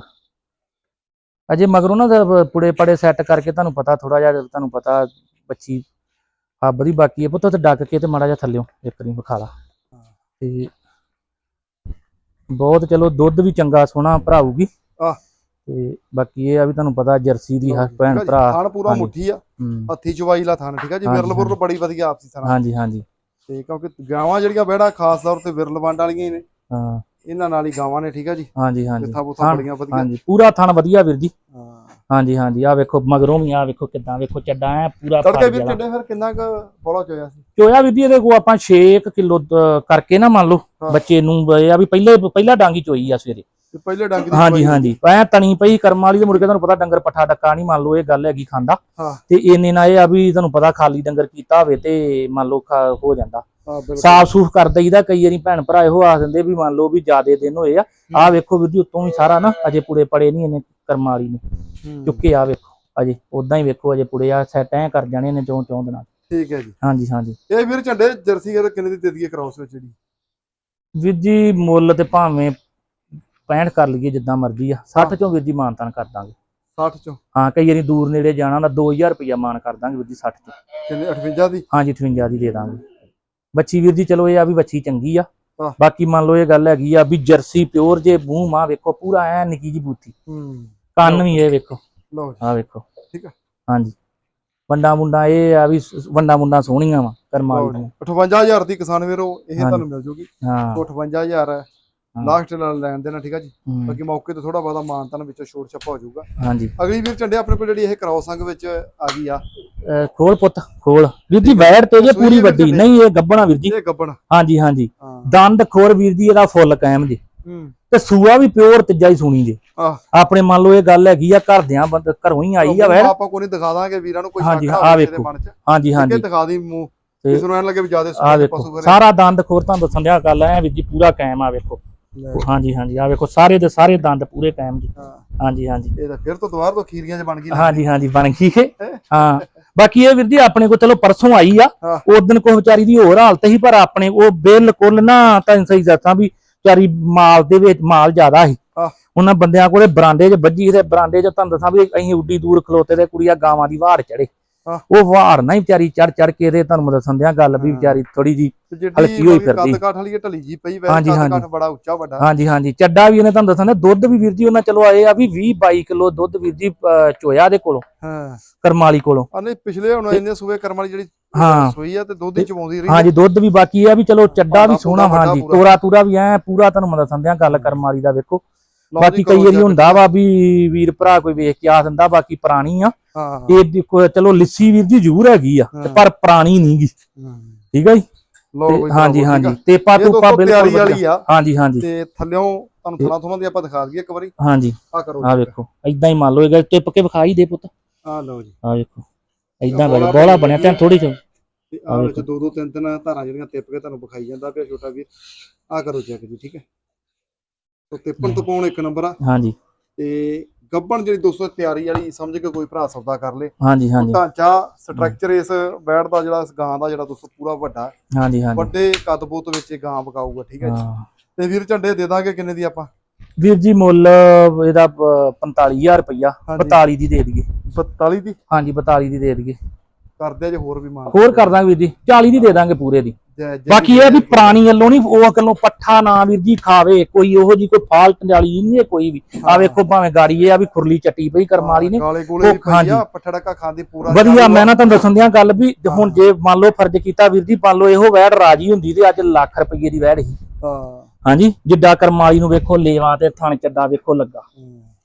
ਅਜੇ ਮਗਰੋਂ ਨਾ ਪੁੜੇ ਪੜੇ ਸੈੱਟ ਕਰਕੇ ਤੁਹਾਨੂੰ ਪਤਾ ਥੋੜਾ ਜਿਹਾ ਤੁਹਾਨੂੰ ਪਤਾ ਬੱਚੀ ਹੱਬ ਦੀ ਬਾਕੀ ਹੈ ਪੁੱਤ ਤੇ ਡੱਕ ਕੇ ਤੇ ਮਾੜਾ ਜਿਹਾ ਥੱਲਿਓ ਇੱਕ ਵਾਰੀ ਵਿਖਾ ਲਾ। ਤੇ ਬਹੁਤ ਚਲੋ ਦੁੱਧ ਵੀ ਚੰਗਾ ਸੋਹਣਾ ਭਰਾਊਗੀ। ਆਹ। ਤੇ ਬਾਕੀ ਇਹ ਆ ਵੀ ਤੁਹਾਨੂੰ ਪਤਾ ਜਰਸੀ ਦੀ ਹਰ ਭੈਣ ਭਰਾ। ਥਣ ਪੂਰਾ ਹਾਂਜੀ। ਮੁੱਠੀ ਆ ਹੂੰ, ਹੱਥੀ ਚਵਾਈ ਲਾ ਥਣ ਠੀਕ ਆ ਜੀ ਹਾਂਜੀ, ਵਿਰਲ ਬੁਰਲ। ਬੜੀ ਵਧੀਆ ਆਪਸੀ ਤਰ੍ਹਾਂ ਹਾਂਜੀ ਹਾਂਜੀ। ਤੇ ਕਿਉਂਕਿ ਗਾਵਾਂ ਜਿਹੜੀਆਂ ਬਹਿੜਾ ਖਾਸ ਤੌਰ ਤੇ ਵਿਰਲ ਵੰਡ ਵਾਲੀਆਂ ਹੀ ਨੇ ਹਾਂ। ਇਹਨਾਂ ਨਾਲ ਹੀ ਗਾਵਾਂ ਨੇ ਠੀਕ ਆ ਜੀ। ਹਾਂਜੀ ਹਾਂਜੀ। ਮਿੱਠਾ ਬੁੱਥਾ ਥਣ- ਬੜੀਆਂ ਵਧੀਆ। ਹਾਂਜੀ ਪੂਰਾ ਥਣ ਵਧੀਆ ਵੀਰ ਜੀ। ਹਾਂ। ਹਾਂਜੀ ਹਾਂਜੀ। ਆ ਵੇਖੋ ਮਗਰੋਂ ਵੀ ਆ ਵੇਖੋ ਕਿਦਾਂ ਵੇਖੋ ਚੱਡਾ ਐ ਪੂਰਾ ਤੜਕੇ ਵੀਰ ਗਿਆ ਫਿਰ ਕਿੰਨਾ ਕੁ ਬੋਲਾ ਚੋਇਆ ਸੀ? ਚੋਇਆ ਵੀਰ ਜੀ ਇਹਦੇ ਕੋ ਆਪਾਂ 6 ਕਿਲੋ ਕਰਕੇ ਨਾ ਮੰਨ ਲਓ ਹਾਂ। ਬੱਚੇ ਨੂੰ ਇਹ ਆ ਵੀ ਪਹਿਲੇ ਪਹਿਲਾ ਡਾਂਗੀ ਚੋਈ ਆ ਸਵੇਰੇ। ਤੇ ਪਹਿਲੇ ਡੰਗ ਦੀ ਹਾਂਜੀ ਹਾਂਜੀ। ਐ ਤਣੀ ਪਈ ਕਰਮ ਵਾਲੀ ਦੇ ਮੁੜ ਕੇ ਤੁਹਾਨੂੰ ਪਤਾ ਡੰਗਰ ਪੱਠਾ ਡੱਕਾ ਨਹੀਂ ਮੰਨ ਲਓ ਇਹ ਗੱਲ ਹੈਗੀ ਖਾਂਦਾ। ਤੇ ਇੰਨੇ ਨਾਲ ਇਹ ਆ ਵੀ ਤੁਹਾਨੂੰ ਪਤਾ ਖਾਲੀ ਡੰਗਰ ਕੀਤਾ ਹੋਵੇ ਤੇ ਮੰਨ ਲਓ ਖਾ- ਹੋ ਜਾਂਦਾ। ਸਾਫ਼ ਸੂਫ ਕਰ ਦਈਦਾ ਕਈ ਵਾਰੀ ਭੈਣ ਭਰਾ ਇਹੋ ਆਖ ਦਿੰਦੇ ਵੀ ਮੰਨ ਲਓ ਵੀ ਜਿਆਦੇ ਦਿਨ ਹੋਏ ਆ ਆਹ ਵੇਖੋ ਵੀਰ ਜੀ ਉੱਤੋਂ ਵੀ ਸਾਰਾ ਨਾ ਅਜੇ ਪੁੜੇ ਪੜੇ ਨਹੀਂ ਇਹਨੇ ਕਰਮ ਵਾਲੀ ਨੇ। ਚੁੱਕੇ ਆ ਵੇਖੋ ਅਜੇ ਉਦਾਂ ਹੀ ਵੇਖੋ ਅਜੇ ਪੁੜੇ ਆ ਸੈਟ ਐ ਕਰ ਜਾਣੇ ਨੇ ਚੋਂ ਚੋਂ ਦਿਨਾਂ। ਠੀਕ ਹੈ ਜੀ। ਹਾਂਜੀ ਹਾਂਜੀ। ਇਹ ਵੀਰ ਝੰਡੇ ਜਰਸੀ ਕਿੰਨੇ ਦੀ ਦੇ ਦਈਏ ਕ੍ਰਾਸ ਵਿੱਚ ਜਿਹੜੀ? ਵੀਰ ਜੀ ਮੁੱਲ ਤੇ ਭਾਵੇਂ 65 ਕਰ ਲਈਏ ਜਿੱਦਾਂ ਮਰਜ਼ੀ ਆ 60 ਚੋਂ ਵੀਰ ਜੀ ਮਾਨਤਾਨ ਕਰ ਦਾਂਗੇ। 60 ਚੋਂ? ਹਾਂ ਕਈ ਵਾਰੀ ਦੂਰ ਨੇੜੇ ਜਾਣਾ ਦਾ 2000 ਰੁਪਇਆ ਮਾਨ ਕਰ ਦਾਂਗੇ ਵੀਰ ਜੀ 60 ਚੋਂ। ਕਿੰਨੇ 58 ਦੀ? ਹਾਂਜੀ 58 ਦੀ ਦੇ ਦਾਂਗੇ। ਬੱਚੀ ਵੀਰ ਜੀ ਚਲੋ ਇਹ ਆ ਵੀ ਬੱਚੀ ਚੰਗੀ ਆ। ਹਾਂ। ਬਾਕੀ ਮੰਨ ਲਓ ਇਹ ਗੱਲ ਹੈਗੀ ਆ ਵੀ ਜਰਸੀ ਪਿਓਰ ਜੇ ਮੂੰਹ ਮਾਂ ਵੇਖੋ ਪੂਰਾ ਐ ਨਿੱਕੀ ਜੀ ਹੂੰ। ਕੰਨ ਵੀ ਇਹ ਵੇਖੋ। ਲਓ ਜੀ। ਆ ਵੇਖੋ। ਠੀਕ ਆ। ਹਾਂਜੀ ਵੰਡਾ ਮੁੰਡਾ ਇਹ ਆ ਵੀ ਵੰਡਾ ਮੁੰਡਾ ਸੋਹਣੀਆਂ ਵਾ ਕਰਮਾਲੀ ਜੀ। ਦੀਆਂ 58000 ਦੀ ਕਿਸਾਨ ਵੀਰੋ ਇਹ। ਤੁਹਾਨੂੰ ਮਿਲ ਜੂਗੀ। ਹਾਂ। 58000 ਹੈ ਹਾਂ। ਲਾਸਟ ਨਾਲ ਲੈਣ ਦੇਣਾ ਠੀਕ ਆ ਜੀ? ਬਾਕੀ ਮੌਕੇ ਤੇ ਥੋੜਾ ਬਹੁਤਾ ਮਾਨਤਾਨ ਵਿੱਚੋਂ ਛੋਟ ਛੱਪਾ ਹੋ ਜਾਊਗਾ। ਹਾਂਜੀ। ਅਗਲੀ ਵੀਰ ਝੰਡੇ ਆਪਣੇ ਕੋਲ ਜਿਹੜੀ ਇਹ ਕ੍ਰਾਸ ਅੰਗ ਵਿੱਚ ਆ ਗਈ ਆ। ਖੋਲ ਪੁੱਤ ਖੋਲ। ਵੀਰ ਜੀ ਵੈੜ ਤੇ ਜੇ ਪੂਰੀ ਵੱਡੀ। ਨਹੀਂ ਇਹ ਗੱਬਣਾ ਵੀਰ ਜੀ। ਇਹ ਗੱਬਣ। ਹਾਂਜੀ ਹਾਂਜੀ। ਦੰਦ ਖੋਰ ਵੀਰ ਜੀ ਇਹਦਾ ਫੁੱਲ ਕਾਇਮ ਜੀ। ਤੇ ਸੂਆ ਵੀ ਪਿਓਰ ਤੀਜਾ ਹੀ ਸੁਣੀ ਜੀ। ਆਪਣੇ ਮੰਨ ਲਓ ਇਹ ਗੱਲ ਹੈਗੀ ਆ ਘਰਦਿਆਂ ਬੰਦ ਘਰੋਂ ਹੀ ਆਈ ਆ ਵੈੜ ਆਪਾਂ ਕੋਈ ਨਹੀਂ ਦਿਖਾ ਦਾਂਗੇ ਵੀਰਾਂ ਨੂੰ ਕੋਈ ਹਾਂਜੀ, ਇਹਦੇ ਵੇਖੋ। ਮਨ ਹਾਂਜੀ ਹਾਂਜੀ। ਦਿਖਾ ਦੀ ਮੂੰਹ। ਤੇ ਕਿਸ ਨੂੰ ਐਨ ਲੱਗੇ ਵੀ ਜ਼ਿਆਦਾ ਆ ਸਾਰਾ ਦੰਦ ਖੋਰ ਤੁਹਾਨੂੰ ਦੱਸਣ ਦਿਆ ਗੱਲ ਐ ਵੀਰ ਜੀ ਪੂਰਾ ਕਾਇਮ ਆ ਵੇਖੋ। ਹਾਂਜੀ ਹਾਂਜੀ। ਆ ਵੇਖੋ ਸਾਰੇ ਦੇ ਸਾਰੇ ਦੰਦ ਪੂਰੇ ਕਾਇਮ ਜੀ। ਹਾਂ। ਹਾਂਜੀ ਹਾਂਜੀ। ਇਹ ਤਾਂ ਫਿਰ ਤੋਂ ਦੁਬਾਰ ਤੋਂ ਖੀਰੀਆਂ ਚ ਬਣ ਗਈ। ਹਾਂਜੀ ਹਾਂਜੀ ਬਣ ਗਈ ਇਹ। ਹਾਂ? ਬਾਕੀ ਇਹ ਵੀਰ ਜੀ ਆਪਣੇ ਕੋਲ ਚਲੋ ਪਰਸੋਂ ਆਈ ਆ। ਹਾਂ। ਉਸ ਦਿਨ ਕੋਈ ਵਿਚਾਰੀ ਦੀ ਹੋਰ ਹਾਲਤ ਸੀ ਪਰ ਆਪਣੇ ਉਹ ਬਿਲਕੁਲ ਨਾ ਤਾਂ ਸਹੀ ਦੱਸਾਂ ਵੀ ਵਿਚਾਰੀ ਮਾਲ ਦੇ ਵਿੱਚ ਮਾਲ ਜ਼ਿਆਦਾ ਸੀ। ਉਹਨਾਂ ਬੰਦਿਆਂ ਕੋਲੇ ਬਰਾਂਡੇ 'ਚ ਵੱਜੀ ਤੇ ਬਰਾਂਡੇ 'ਚ ਤੁਹਾਨੂੰ ਦੱਸਾਂ ਵੀ ਅਸੀਂ ਉੱਡੀ ਦੂਰ ਖਲੋਤੇ ਤੇ ਕੁੜੀਆਂ ਗਾਵਾਂ ਦੀ ਵਾੜ ਚੜੇ। ਉਹ ਵਾੜ ਨਾ ਹੀ ਵਿਚਾਰੀ ਚੜ ਚੜ ਕੇ ਤੇ ਤੁਹਾਨੂੰ ਮੈਂ ਦੱਸਣ ਦਿਆਂ ਗੱਲ ਵੀ ਹਾਂ। ਵਿਚਾਰੀ ਥੋੜੀ ਜੀ ਹਲਕੀ ਹੋਈ ਕੱਦ ਫਿਰਦੀ। ਕਾਠ ਵਾਲੀ ਇਹ ਢਲੀ ਜੀ ਪਈ ਵੈ ਹਾਂਜੀ, ਕੱਦ ਹਾਂਜੀ। ਕਾਠ ਬੜਾ ਉੱਚਾ ਵੱਡਾ ਹਾਂਜੀ ਹਾਂਜੀ ਚੱਡਾ ਵੀ ਉਹਨੇ ਤੁਹਾਨੂੰ ਦੱਸਣਾ ਦੁੱਧ ਵੀ ਵੀਰ ਜੀ ਉਹਨਾਂ ਚਲੋ ਆਏ ਆ ਵੀ 20 22 ਕਿਲੋ ਦੁੱਧ ਵੀਰ ਜੀ ਚੋਇਆ ਦੇ ਕੋਲੋਂ ਹਾਂ ਕਰਮਾਲੀ ਕੋਲੋਂ ਆ ਨਹੀਂ ਪਿਛਲੇ ਹੁਣ ਇੰਨੇ ਸੂਏ ਕਰਮ ਵਾਲੀ ਜਿਹੜੀ ਹਾਂ। ਸੂਈ ਆ ਤੇ ਦੁੱਧ ਹੀ ਚਵਾਉਂਦੀ ਰਹੀ ਹਾਂਜੀ ਦੁੱਧ ਵੀ ਬਾਕੀ ਆ ਵੀ ਚਲੋ ਚੱਡਾ ਵੀ ਸੋਹਣਾ ਹਾਂਜੀ। ਤੋਰਾ ਤੂਰਾ ਵੀ ਐ ਪੂਰਾ ਤੁਹਾਨੂੰ ਮੈਂ ਦੱਸਣ ਦਿਆਂ ਗੱਲ ਕਰਮ ਵਾਲੀ ਦਾ ਵੇਖੋ ਬਾਕੀ ਜੀ, ਕਈ ਵਾਰੀ। ਹੁੰਦਾ ਵਾ ਵੀ ਵੀਰ ਭਰਾ ਕੋਈ ਵੇਖ ਕੇ ਆ ਦਿੰਦਾ ਬਾਕੀ ਪੁਰਾਣੀ ਆ। ਇਹ ਦੀ ਕੋਈ- ਚਲੋ ਲਿੱਸੀ ਵੀਰ ਦੀ ਜ਼ਰੂਰ ਹੈਗੀ ਆ ਤੇ। ਪਰ ਪੁਰਾਣੀ ਨਹੀਂਗੀ। ਠੀਕ ਜੀ? ਤੇ ਬਈ ਹਾਂਜੀ ਹਾਂਜੀ। ਆ। ਤੇਪਾ ਇਹ ਤੂਪਾ ਦੋਸਤੋ ਬਿਲਕੁਲ ਆ। ਹਾਂਜੀ ਹਾਂਜੀ। ਤੇ ਥੱਲਿਓਂ ਤੁਹਾਨੂੰ ਥਣਾ ਥੁਣਾ ਦੀ ਆਪਾਂ ਦਿਖਾ ਦਈਏ ਇੱਕ ਵਾਰੀ। ਹਾਂਜੀ। ਆ ਕਰੋ ਆ ਵੇਖੋ ਇਦਾਂ ਹੀ ਮੰਨ ਲਓ ਇਹ ਟਿਪ ਕੇ ਵਿਖਾਈ ਦੇ ਪੁੱਤ। ਆ ਲਓ ਜੀ। ਆ ਵੇਖੋ ਇਦਾਂ ਬੋਲਾ ਬੋਲਾ ਬਣੀ ਬਣਿਆ ਤਾਂ ਆ। ਥੋੜੀ ਜਿਹੀ ਤੇ ਆ ਵਿੱਚ। ਦੋ ਦੋ ਤਿੰਨ ਤਿੰਨ ਧਾਰਾਂ ਜਿਹੜੀਆਂ ਟਿਪ ਕੇ ਤੁਹਾਨੂੰ ਵਿਖਾਈ ਜਾਂਦਾ ਪਿਆ ਛੋਟਾ ਵੀਰ। ਆ ਕਰੋ ਚੈੱਕ ਜੀ ਠੀਕ ਹੈ? ਤੋ ਟਿੱਪਣ ਤੋਂ ਪਾਉਣ ਇੱਕ ਨੰਬਰ ਆ। ਹਾਂਜੀ। ਤੇ ਗੱਬਣ ਜਿਹੜੀ ਦੋਸਤੋ ਤਿਆਰੀ ਵਾਲੀ ਸਮਝ ਕੇ ਕੋਈ ਭਰਾ ਸੌਦਾ ਕਰ ਲੇ। ਹਾਂਜੀ ਹਾਂਜੀ। ਢਾਂਚਾ ਸਟਰਕਚਰ ਇਸ ਬੈਡ ਦਾ ਜਿਹੜਾ ਇਸ ਗਾਂ ਦਾ ਜਿਹੜਾ ਦੋਸਤੋ ਪੂਰਾ ਵੱਡਾ। ਹਾਂਜੀ ਹਾਂਜੀ। ਵੱਡੇ ਕਦਬੂਤ ਵਿੱਚ ਇਹ ਗਾਂ ਪਕਾਊਗਾ ਠੀਕ ਹੈ ਜੀ। ਤੇ ਵੀਰ ਝੰਡੇ ਦੇ ਦਾਂਗੇ ਕਿੰਨੇ ਦੀ ਆਪਾਂ? ਵੀਰ ਜੀ ਮੁੱਲ ਇਹਦਾ ਪ- 45000 ਰੁਪਇਆ ਹਾਂਜੀ। 42 ਦੀ ਦੇ ਦਈਏ। 42 ਦੀ? ਹਾਂਜੀ 42 ਦੀ ਦੇ ਦਈਏ। ਕਰਦੇ ਜੇ ਹੋਰ ਵੀ ਮਾਨ। ਹੋਰ ਕਰ ਦਾਂਗੇ ਵੀਰ ਜੀ। 40 ਦੀ ਦੇ ਦਾਂਗੇ ਪੂਰੇ ਦੀ। ਬਾਕੀ ਇਹ ਵੀ ਪੁਰਾਣੀ ਗੱਲੋਂ ਨਹੀਂ ਉਹ ਗੱਲੋਂ ਪੱਠਾ ਨਾ ਵੀਰ ਜੀ ਖਾਵੇ ਕੋਈ ਉਹੋ ਜੀ ਕੋਈ ਫਾਲਟ ਵਾਲੀ ਨਹੀਂ ਹੈ ਕੋਈ ਵੀ ਆ। ਵੇਖੋ ਭਾਵੇਂ ਗਾੜੀ ਇਹ ਆ ਵੀ ਖੁਰਲੀ ਚੱਟੀ ਪਈ ਕਰਮ ਵਾਲੀ ਨੇ ਉਹ- ਹਾਂਜੀ। ਪਠੜਕਾ ਖਾਂਦੀ ਪੂਰਾ ਵਧੀਆ। ਮੈਂ ਨਾ ਤੁਹਾਨੂੰ ਦੱਸਣ ਦਿਆਂ ਗੱਲ ਵੀ। ਹੁਣ ਜੇ ਮੰਨ ਲਓ ਫਰਜ਼ ਕੀਤਾ ਵੀਰ ਜੀ ਮੰਨ ਲਓ ਇਹੋ ਵੈੜ ਰਾਜੀ ਹੁੰਦੀ ਤੇ ਅੱਜ ਲੱਖ ਰੁਪਏ ਦੀ ਵੈੜ ਸੀ ਹਾਂ ਹਾਂਜੀ ਜਿੱਡਾ ਕਰਮ ਵਾਲੀ ਨੂੰ ਵੇਖੋ ਲੇਵਾ ਤੇ ਥਣ ਚੱਡਾ ਵੇਖੋ ਲੱਗਾ।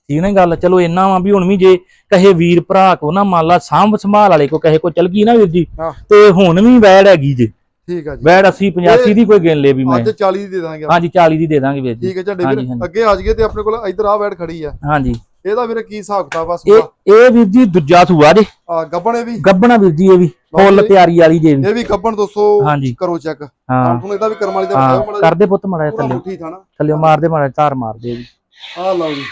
ਠੀਕ ਨਾ ਗੱਲ ਚਲੋ ਇੰਨਾ ਵਾ ਵੀ ਹੁਣ ਵੀ ਜੇ ਕਹੇ ਵੀਰ ਭਰਾ ਕੋ ਨਾ ਮੰਨ ਲਾ ਸਾਂਭ ਸੰਭਾਲ ਵਾਲੇ ਕੋ ਕਹੇ ਕੋ ਚਲ ਗਈ ਨਾ ਵੀਰ ਜੀ। ਤੇ ਹੁਣ ਵੀ ਵੈੜ ਹੈਗੀ ਜੇ ਠੀਕ ਆ ਜੀ। ਵੈੜ 80 85 ਦੀ ਕੋਈ ਗਿਣ ਲੇ ਵੀ ਮੈਂ। ਅੱਜ 40 ਦੀ ਦੇ ਦਾਂਗੇ। ਹਾਂਜੀ 40 ਦੀ ਦੇ ਦਾਂਗੇ ਵੀਰ ਜੀ। ਠੀਕ ਹੈ ਝੰਡੇ ਵੀਰ। ਅੱਗੇ ਆ ਜਾਈਏ ਤੇ ਆਪਣੇ ਕੋਲ ਇਧਰ ਆ ਬੈਠ ਖੜੀ ਆ। ਹਾਂਜੀ। ਇਹਦਾ ਵੀਰੇ ਕੀ ਹਿਸਾਬ ਕਿਤਾਬ ਆ ਸੂਆ ਇਹ ਵੀਰ ਜੀ ਦੂਜਾ ਸੂਆ ਜੇ। ਆ ਗੱਬਣੇ ਵੀ? ਗੱਬਣਾ ਵੀਰ ਜੀ ਇਹ ਵੀ। ਫੁੱਲ। ਤਿਆਰੀ ਵਾਲੀ ਜੇ ਵੀ। ਇਹ ਵੀ ਗੱਬਣ ਦੋਸਤੋ ਕਰੋ ਚੈੱਕ। ਹਾਂ। ਤੁਹਾਨੂੰ ਇਹਦਾ ਵੀ ਕਰਮ ਵਾਲੀ ਦਾ ਬਤਾਓ ਕਰਦੇ ਪੁੱਤ ਮੜਾ ਥੱਲੇ। ਥਾਣਾ। ਥੱਲੇ ਮਾਰਦੇ ਮੜਾ ਧਾਰ ਮਾਰਦੇ ਵੀ ਆ ਲਓ ਜੀ।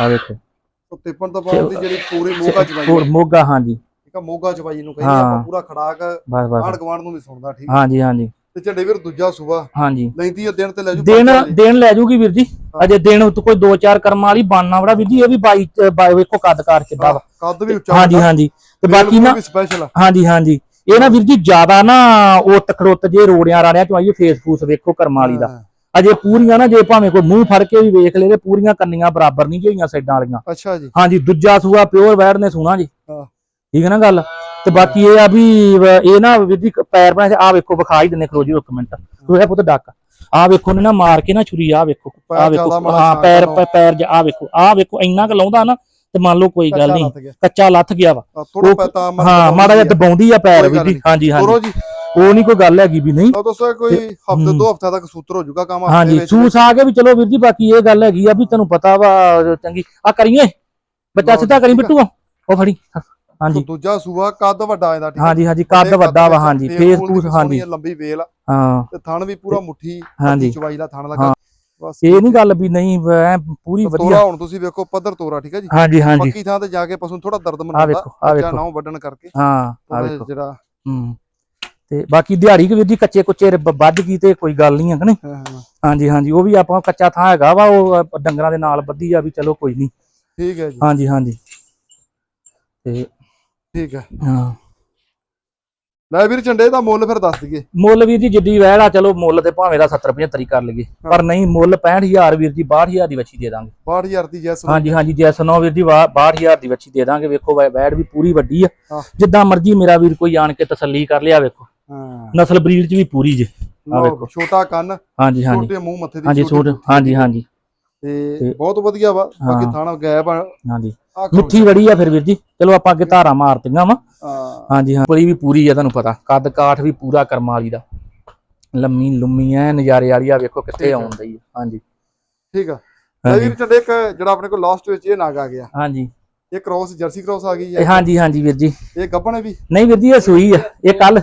ਆ ਤੋਂ ਤਿੱਪਣ ਤੋਂ ਬਾਅਦ ਦੀ ਜਿਹੜੀ ਪੂਰੀ ਮੋਗਾ ਚਵਾਈ ਮੋਗਾ ਹਾਂਜੀ। ਠੀਕ ਆ ਮੋਗਾ ਚਵਾਈ ਨੂੰ ਕਹਿੰਦੇ। ਆਪਾਂ ਪੂਰਾ ਖੜਾਕ ਬਸ ਗੁਆਂਢ ਨੂੰ ਵੀ ਸੁਣਦਾ ਠੀਕ। ਹਾਂਜੀ ਹਾਂਜੀ। ਤੇ ਝੰਡੇ ਵੀਰ ਦੂਜਾ ਸੂਆ ਹਾਂਜੀ। ਲੈਂਦੀ ਆ ਦਿਨ ਤੇ ਲੈ ਜੂ ਦਿਨ ਦਿਨ ਲੈ ਜੂਗੀ ਵੀਰ ਜੀ। ਅਜੇ ਦਿਨ ਉੱਤੇ ਕੋਈ 2-4 ਕਰਮਾਂ ਵਾਲੀ ਬਾਨਾ ਵੜਾ ਵੀਰ ਜੀ ਇਹ ਵੀ 22 22 ਵੇਖੋ ਕੱਦਕਾਰ ਕਿੱਦਾਂ ਵਾ। ਕੱਦ ਵੀ ਉੱਚਾ ਹਾਂਜੀ ਹਾਂਜੀ। ਤੇ ਬਾਕੀ ਨਾ ਸਪੈਸ਼ਲ ਹਾਂਜੀ ਹਾਂਜੀ। ਇਹ ਨਾ ਵੀਰ ਜੀ ਜ਼ਿਆਦਾ ਨਾ ਉੱਤ ਖੜੋਤ ਜੇ ਰੋੜਿਆਂ ਰਾੜਿਆਂ ਚੋਂ ਆਈਏ ਫੇਸ ਫੂਸ ਵੇਖੋ ਕਰਮਾਂ ਵਾਲੀ ਦਾ। ਅਜੇ ਪੂਰੀਆਂ ਨਾ ਜੇ ਭਾਵੇਂ ਕੋਈ ਮੂੰਹ ਫੜ ਕੇ ਵੀ ਵੇਖ ਲੇ ਤੇ ਪੂਰੀਆਂ ਕੰਨੀਆਂ ਬਰਾਬਰ ਨਹੀਂ ਜਿਹੀਆਂ ਸਾਈਡਾਂ ਵਾਲੀਆਂ। ਅੱਛਾ ਜੀ। ਹਾਂਜੀ ਦੂਜਾ ਸੂਆ ਪਿਓਰ ਵੈੜ ਨੇ ਸੁਣਾ ਜੀ। ਹਾਂ। ਠੀਕ ਹੈ ਨਾ ਗੱਲ? ਤੇ ਬਾਕੀ ਇਹ ਆ ਵੀ ਵ- ਇਹ ਨਾ ਜੀ ਪੈਰ ਬਣਾ ਆ ਵੇਖੋ ਵਿਖਾ ਹੀ ਦਿੰਨੇ ਖਲੋ ਜੀ ਇੱਕ ਮਿੰਟ। ਹੋਇਆ ਪੁੱਤ ਡੱਕ। ਆ ਵੇਖੋ ਨੇ ਨਾ ਮਾਰ ਕੇ ਨਾ ਛੁਰੀ ਆ ਵੇਖੋ ਆ ਵੇਖੋ ਹਾਂ ਪੈਰ। ਪੈਰ ਜ ਆ ਵੇਖੋ ਆ ਵੇਖੋ ਇੰਨਾ ਕੁ ਲਾਉਂਦਾ ਨਾ ਤੇ ਮੰਨ ਲਓ ਕੋਈ ਗੱਲ ਨਹੀਂ। ਕੱਚਾ ਲੱਥ ਗਿਆ ਵਾ। ਹਾਂ ਮਾੜਾ ਜਿਹਾ ਦਬਾਉਂਦੀ ਆ ਪੈਰ ਗੱਲ ਜੀ। ਹਾਂਜੀ ਹਾਂਜੀ। ਉਹ ਨਹੀਂ ਕੋਈ ਗੱਲ ਹੈਗੀ ਵੀ ਨਹੀਂ। ਦੋਸਤੋ ਕੋਈ ਹਫ਼ਤੇ। ਦੋ ਹਫਤਾ ਤੱਕ ਸੂਤਰ ਹੋ ਜਾਊਗਾ ਕੰਮ ਹਾਂਜੀ ਸੂਸ ਆ ਕੇ ਵੀ ਚਲੋ ਵੀਰ ਜੀ ਬਾਕੀ ਇਹ ਗੱਲ ਹੈਗੀ ਆ ਵੀ ਤੈਨੂੰ ਪਤਾ ਵਾ ਚੰਗੀ। ਆ ਕਰੀਏ। ਬੱਚਾ ਸਿੱਧਾ ਕਰੀ ਠੀਕ ਆ। ਬਿੱਟੂ ਉਹ ਫੜੀ। ਹਾਂਜੀ। ਦੂਜਾ ਸੂਆ ਕੱਦ ਵੱਡਾ ਇਹਦਾ ਠੀਕ ਹਾਂਜੀ ਹਾਂਜੀ ਕੱਦ ਵੱਡੇ ਵਾ ਹਾਂਜੀ ਫੇਸ ਪੂਸ ਹਾਂਜੀ। ਲੰਬੀ ਵੇਲ ਹਾਂ। ਤੇ ਥਣ ਵੀ ਪੂਰਾ ਮੁੱਠੀ ਹਾਂਜੀ। ਚਵਾਈ ਦਾ ਥਣ ਲੱਗਾ। ਬਸ ਇਹ ਨਹੀਂ ਗੱਲ ਵੀ ਨਹੀਂ ਐ ਪੂਰੀ ਤੋਰਾ ਵਧੀਆ। ਹੁਣ ਤੁਸੀਂ ਵੇਖੋ ਪੱਧਰ ਤੋਰਾ ਠੀਕ ਹੈ ਜੀ? ਹਾਂਜੀ ਹਾਂਜੀ। ਪੱਕੀ ਥਾਂ ਤੇ ਜਾ ਕੇ ਪਸ਼ੂ ਨੂੰ ਥੋੜਾ ਦਰਦ ਆ ਮਨਾਉਂਦਾ ਵੇਖੋ ਆ ਵੇਖੋ। ਨਾਉ ਵੱਢਣ ਕਰਕੇ। ਹਾਂ ਆ ਵੇਖੋ। ਜਿਹੜਾ ਹੂੰ। ਤੇ ਬਾਕੀ ਦਿਹਾੜੀ ਕਿ ਵੀਰ ਜੀ ਕੱਚੇ ਕੁੱਚੇ ਵੱਧ ਗਈ ਤੇ ਕੋਈ ਗੱਲ ਨਹੀਂ ਹੈ ਕਿ ਨਹੀਂ? ਹਾਂ, ਹਾਂ, ਹਾਂਜੀ ਹਾਂਜੀ। ਉਹ ਵੀ ਆਪਾਂ ਕੱਚਾ ਥਾਂ ਹੈਗਾ ਵਾ ਉਹ ਡੰਗਰਾਂ ਦੇ ਨਾਲ ਬੱਧੀ ਆ ਵੀ ਚਲੋ ਕੋਈ ਨਹੀਂ। ਠੀਕ ਹੈ ਜੀ। ਹਾਂਜੀ ਹਾਂਜੀ। ਤੇ ਠੀਕ ਹੈ ਹਾਂ। ਲੈ ਵੀਰ ਝੰਡੇ ਦਾ ਮੁੱਲ ਫਿਰ ਦੱਸ ਦਈਏ। ਮੁੱਲ ਵੀਰ ਜੀ ਜਿੱਡੀ ਵਹਿੜ ਆ ਚਲੋ ਮੁੱਲ ਤੇ ਭਾਵੇਂ ਦਾ 70 75 ਹੀ ਕਰ ਲਈਏ। ਪਰ ਨਹੀਂ ਮੁੱਲ 65000 ਵੀਰ ਜੀ 62000 ਦੀ ਵੱਛੀ ਦੇ ਦਾਂਗੇ। 62000 ਦੀ ਜੈਸ ਹਾਂਜੀ ਹਾਂਜੀ ਜੈਸ ਨੋ ਵੀਰ ਜੀ 62000 ਦੀ ਵੱਛੀ ਦੇ ਦਾਂਗੇ। ਵੇਖੋ ਵੈ- ਵੈੜ ਵੀ ਪੂਰੀ ਵੱਡੀ ਆ। ਜਿੱਦਾਂ ਮਰਜ਼ੀ ਮੇਰਾ ਵੀਰ ਕੋਈ ਆਣ ਕੇ ਤਸੱਲੀ ਕਰ ਲਿਆ ਵੇਖੋ। ਹਾਂ। ਨਸਲ ਬਰੀਡ ਚ ਵੀ ਪੂਰੀ ਜੇ। ਲਓ, ਵੇਖੋ। ਛੋਟਾ ਕੰਨ ਹਾਂਜੀ ਹਾਂਜੀ। ਛੋਟੇ ਮੂੰਹ ਮੱਥੇ ਦੀ ਹਾਂਜੀ ਛੋਟੀ ਹਾਂਜੀ ਹਾਂਜੀ। ਤੇ ਬਹੁਤ ਵਧੀਆ ਵਾ ਬਾਕੀ। ਥਾਣਾ ਗੈਪ ਆ। ਹਾਂਜੀ। ਮਿੱਠੀ ਵੜੀ ਆ ਫਿਰ ਵੀਰ ਜੀ। ਚਲੋ ਆਪਾਂ ਅੱਗੇ ਧਾਰਾਂ ਮਾਰਤੀਆਂ ਵਾ। ਹਾਂ। ਹਾਂਜੀ ਹਾਂ ਪਰੀ ਵੀ ਪੂਰੀ ਆ ਤੁਹਾਨੂੰ ਪਤਾ। ਕੱਦ ਕਾਠ ਵੀ ਪੂਰਾ ਕਰਮਾਂ ਵਾਲੀ ਦਾ। ਲੰਮੀ ਲੰਮੀ ਐ ਨਜ਼ਾਰੇ ਵਾਲੀ ਆ ਵੇਖੋ ਕਿੱਥੇ ਠੀਕ ਆ। ਆਉਣ ਡਈ ਆ। ਹਾਂਜੀ। ਠੀਕ ਆ। ਵੀਰ ਝੰਡੇ ਇੱਕ ਜਿਹੜਾ ਆਪਣੇ ਕੋਲ ਲਾਸਟ ਵਿੱਚ ਇਹ ਨਾਗ ਆ ਗਿਆ। ਹਾਂਜੀ। ਇਹ ਕ੍ਰੋਸ ਜਰਸੀ ਕ੍ਰੋਸ ਆ ਗਈ ਹੈ ਹਾਂਜੀ ਹਾਂਜੀ ਵੀਰ ਜੀ। ਇਹ ਗੱਭਣ ਹੈ ਵੀ? ਨਹੀਂ ਵੀਰ ਜੀ ਇਹ ਸੂਈ ਆ। ਇਹ ਕੱਲ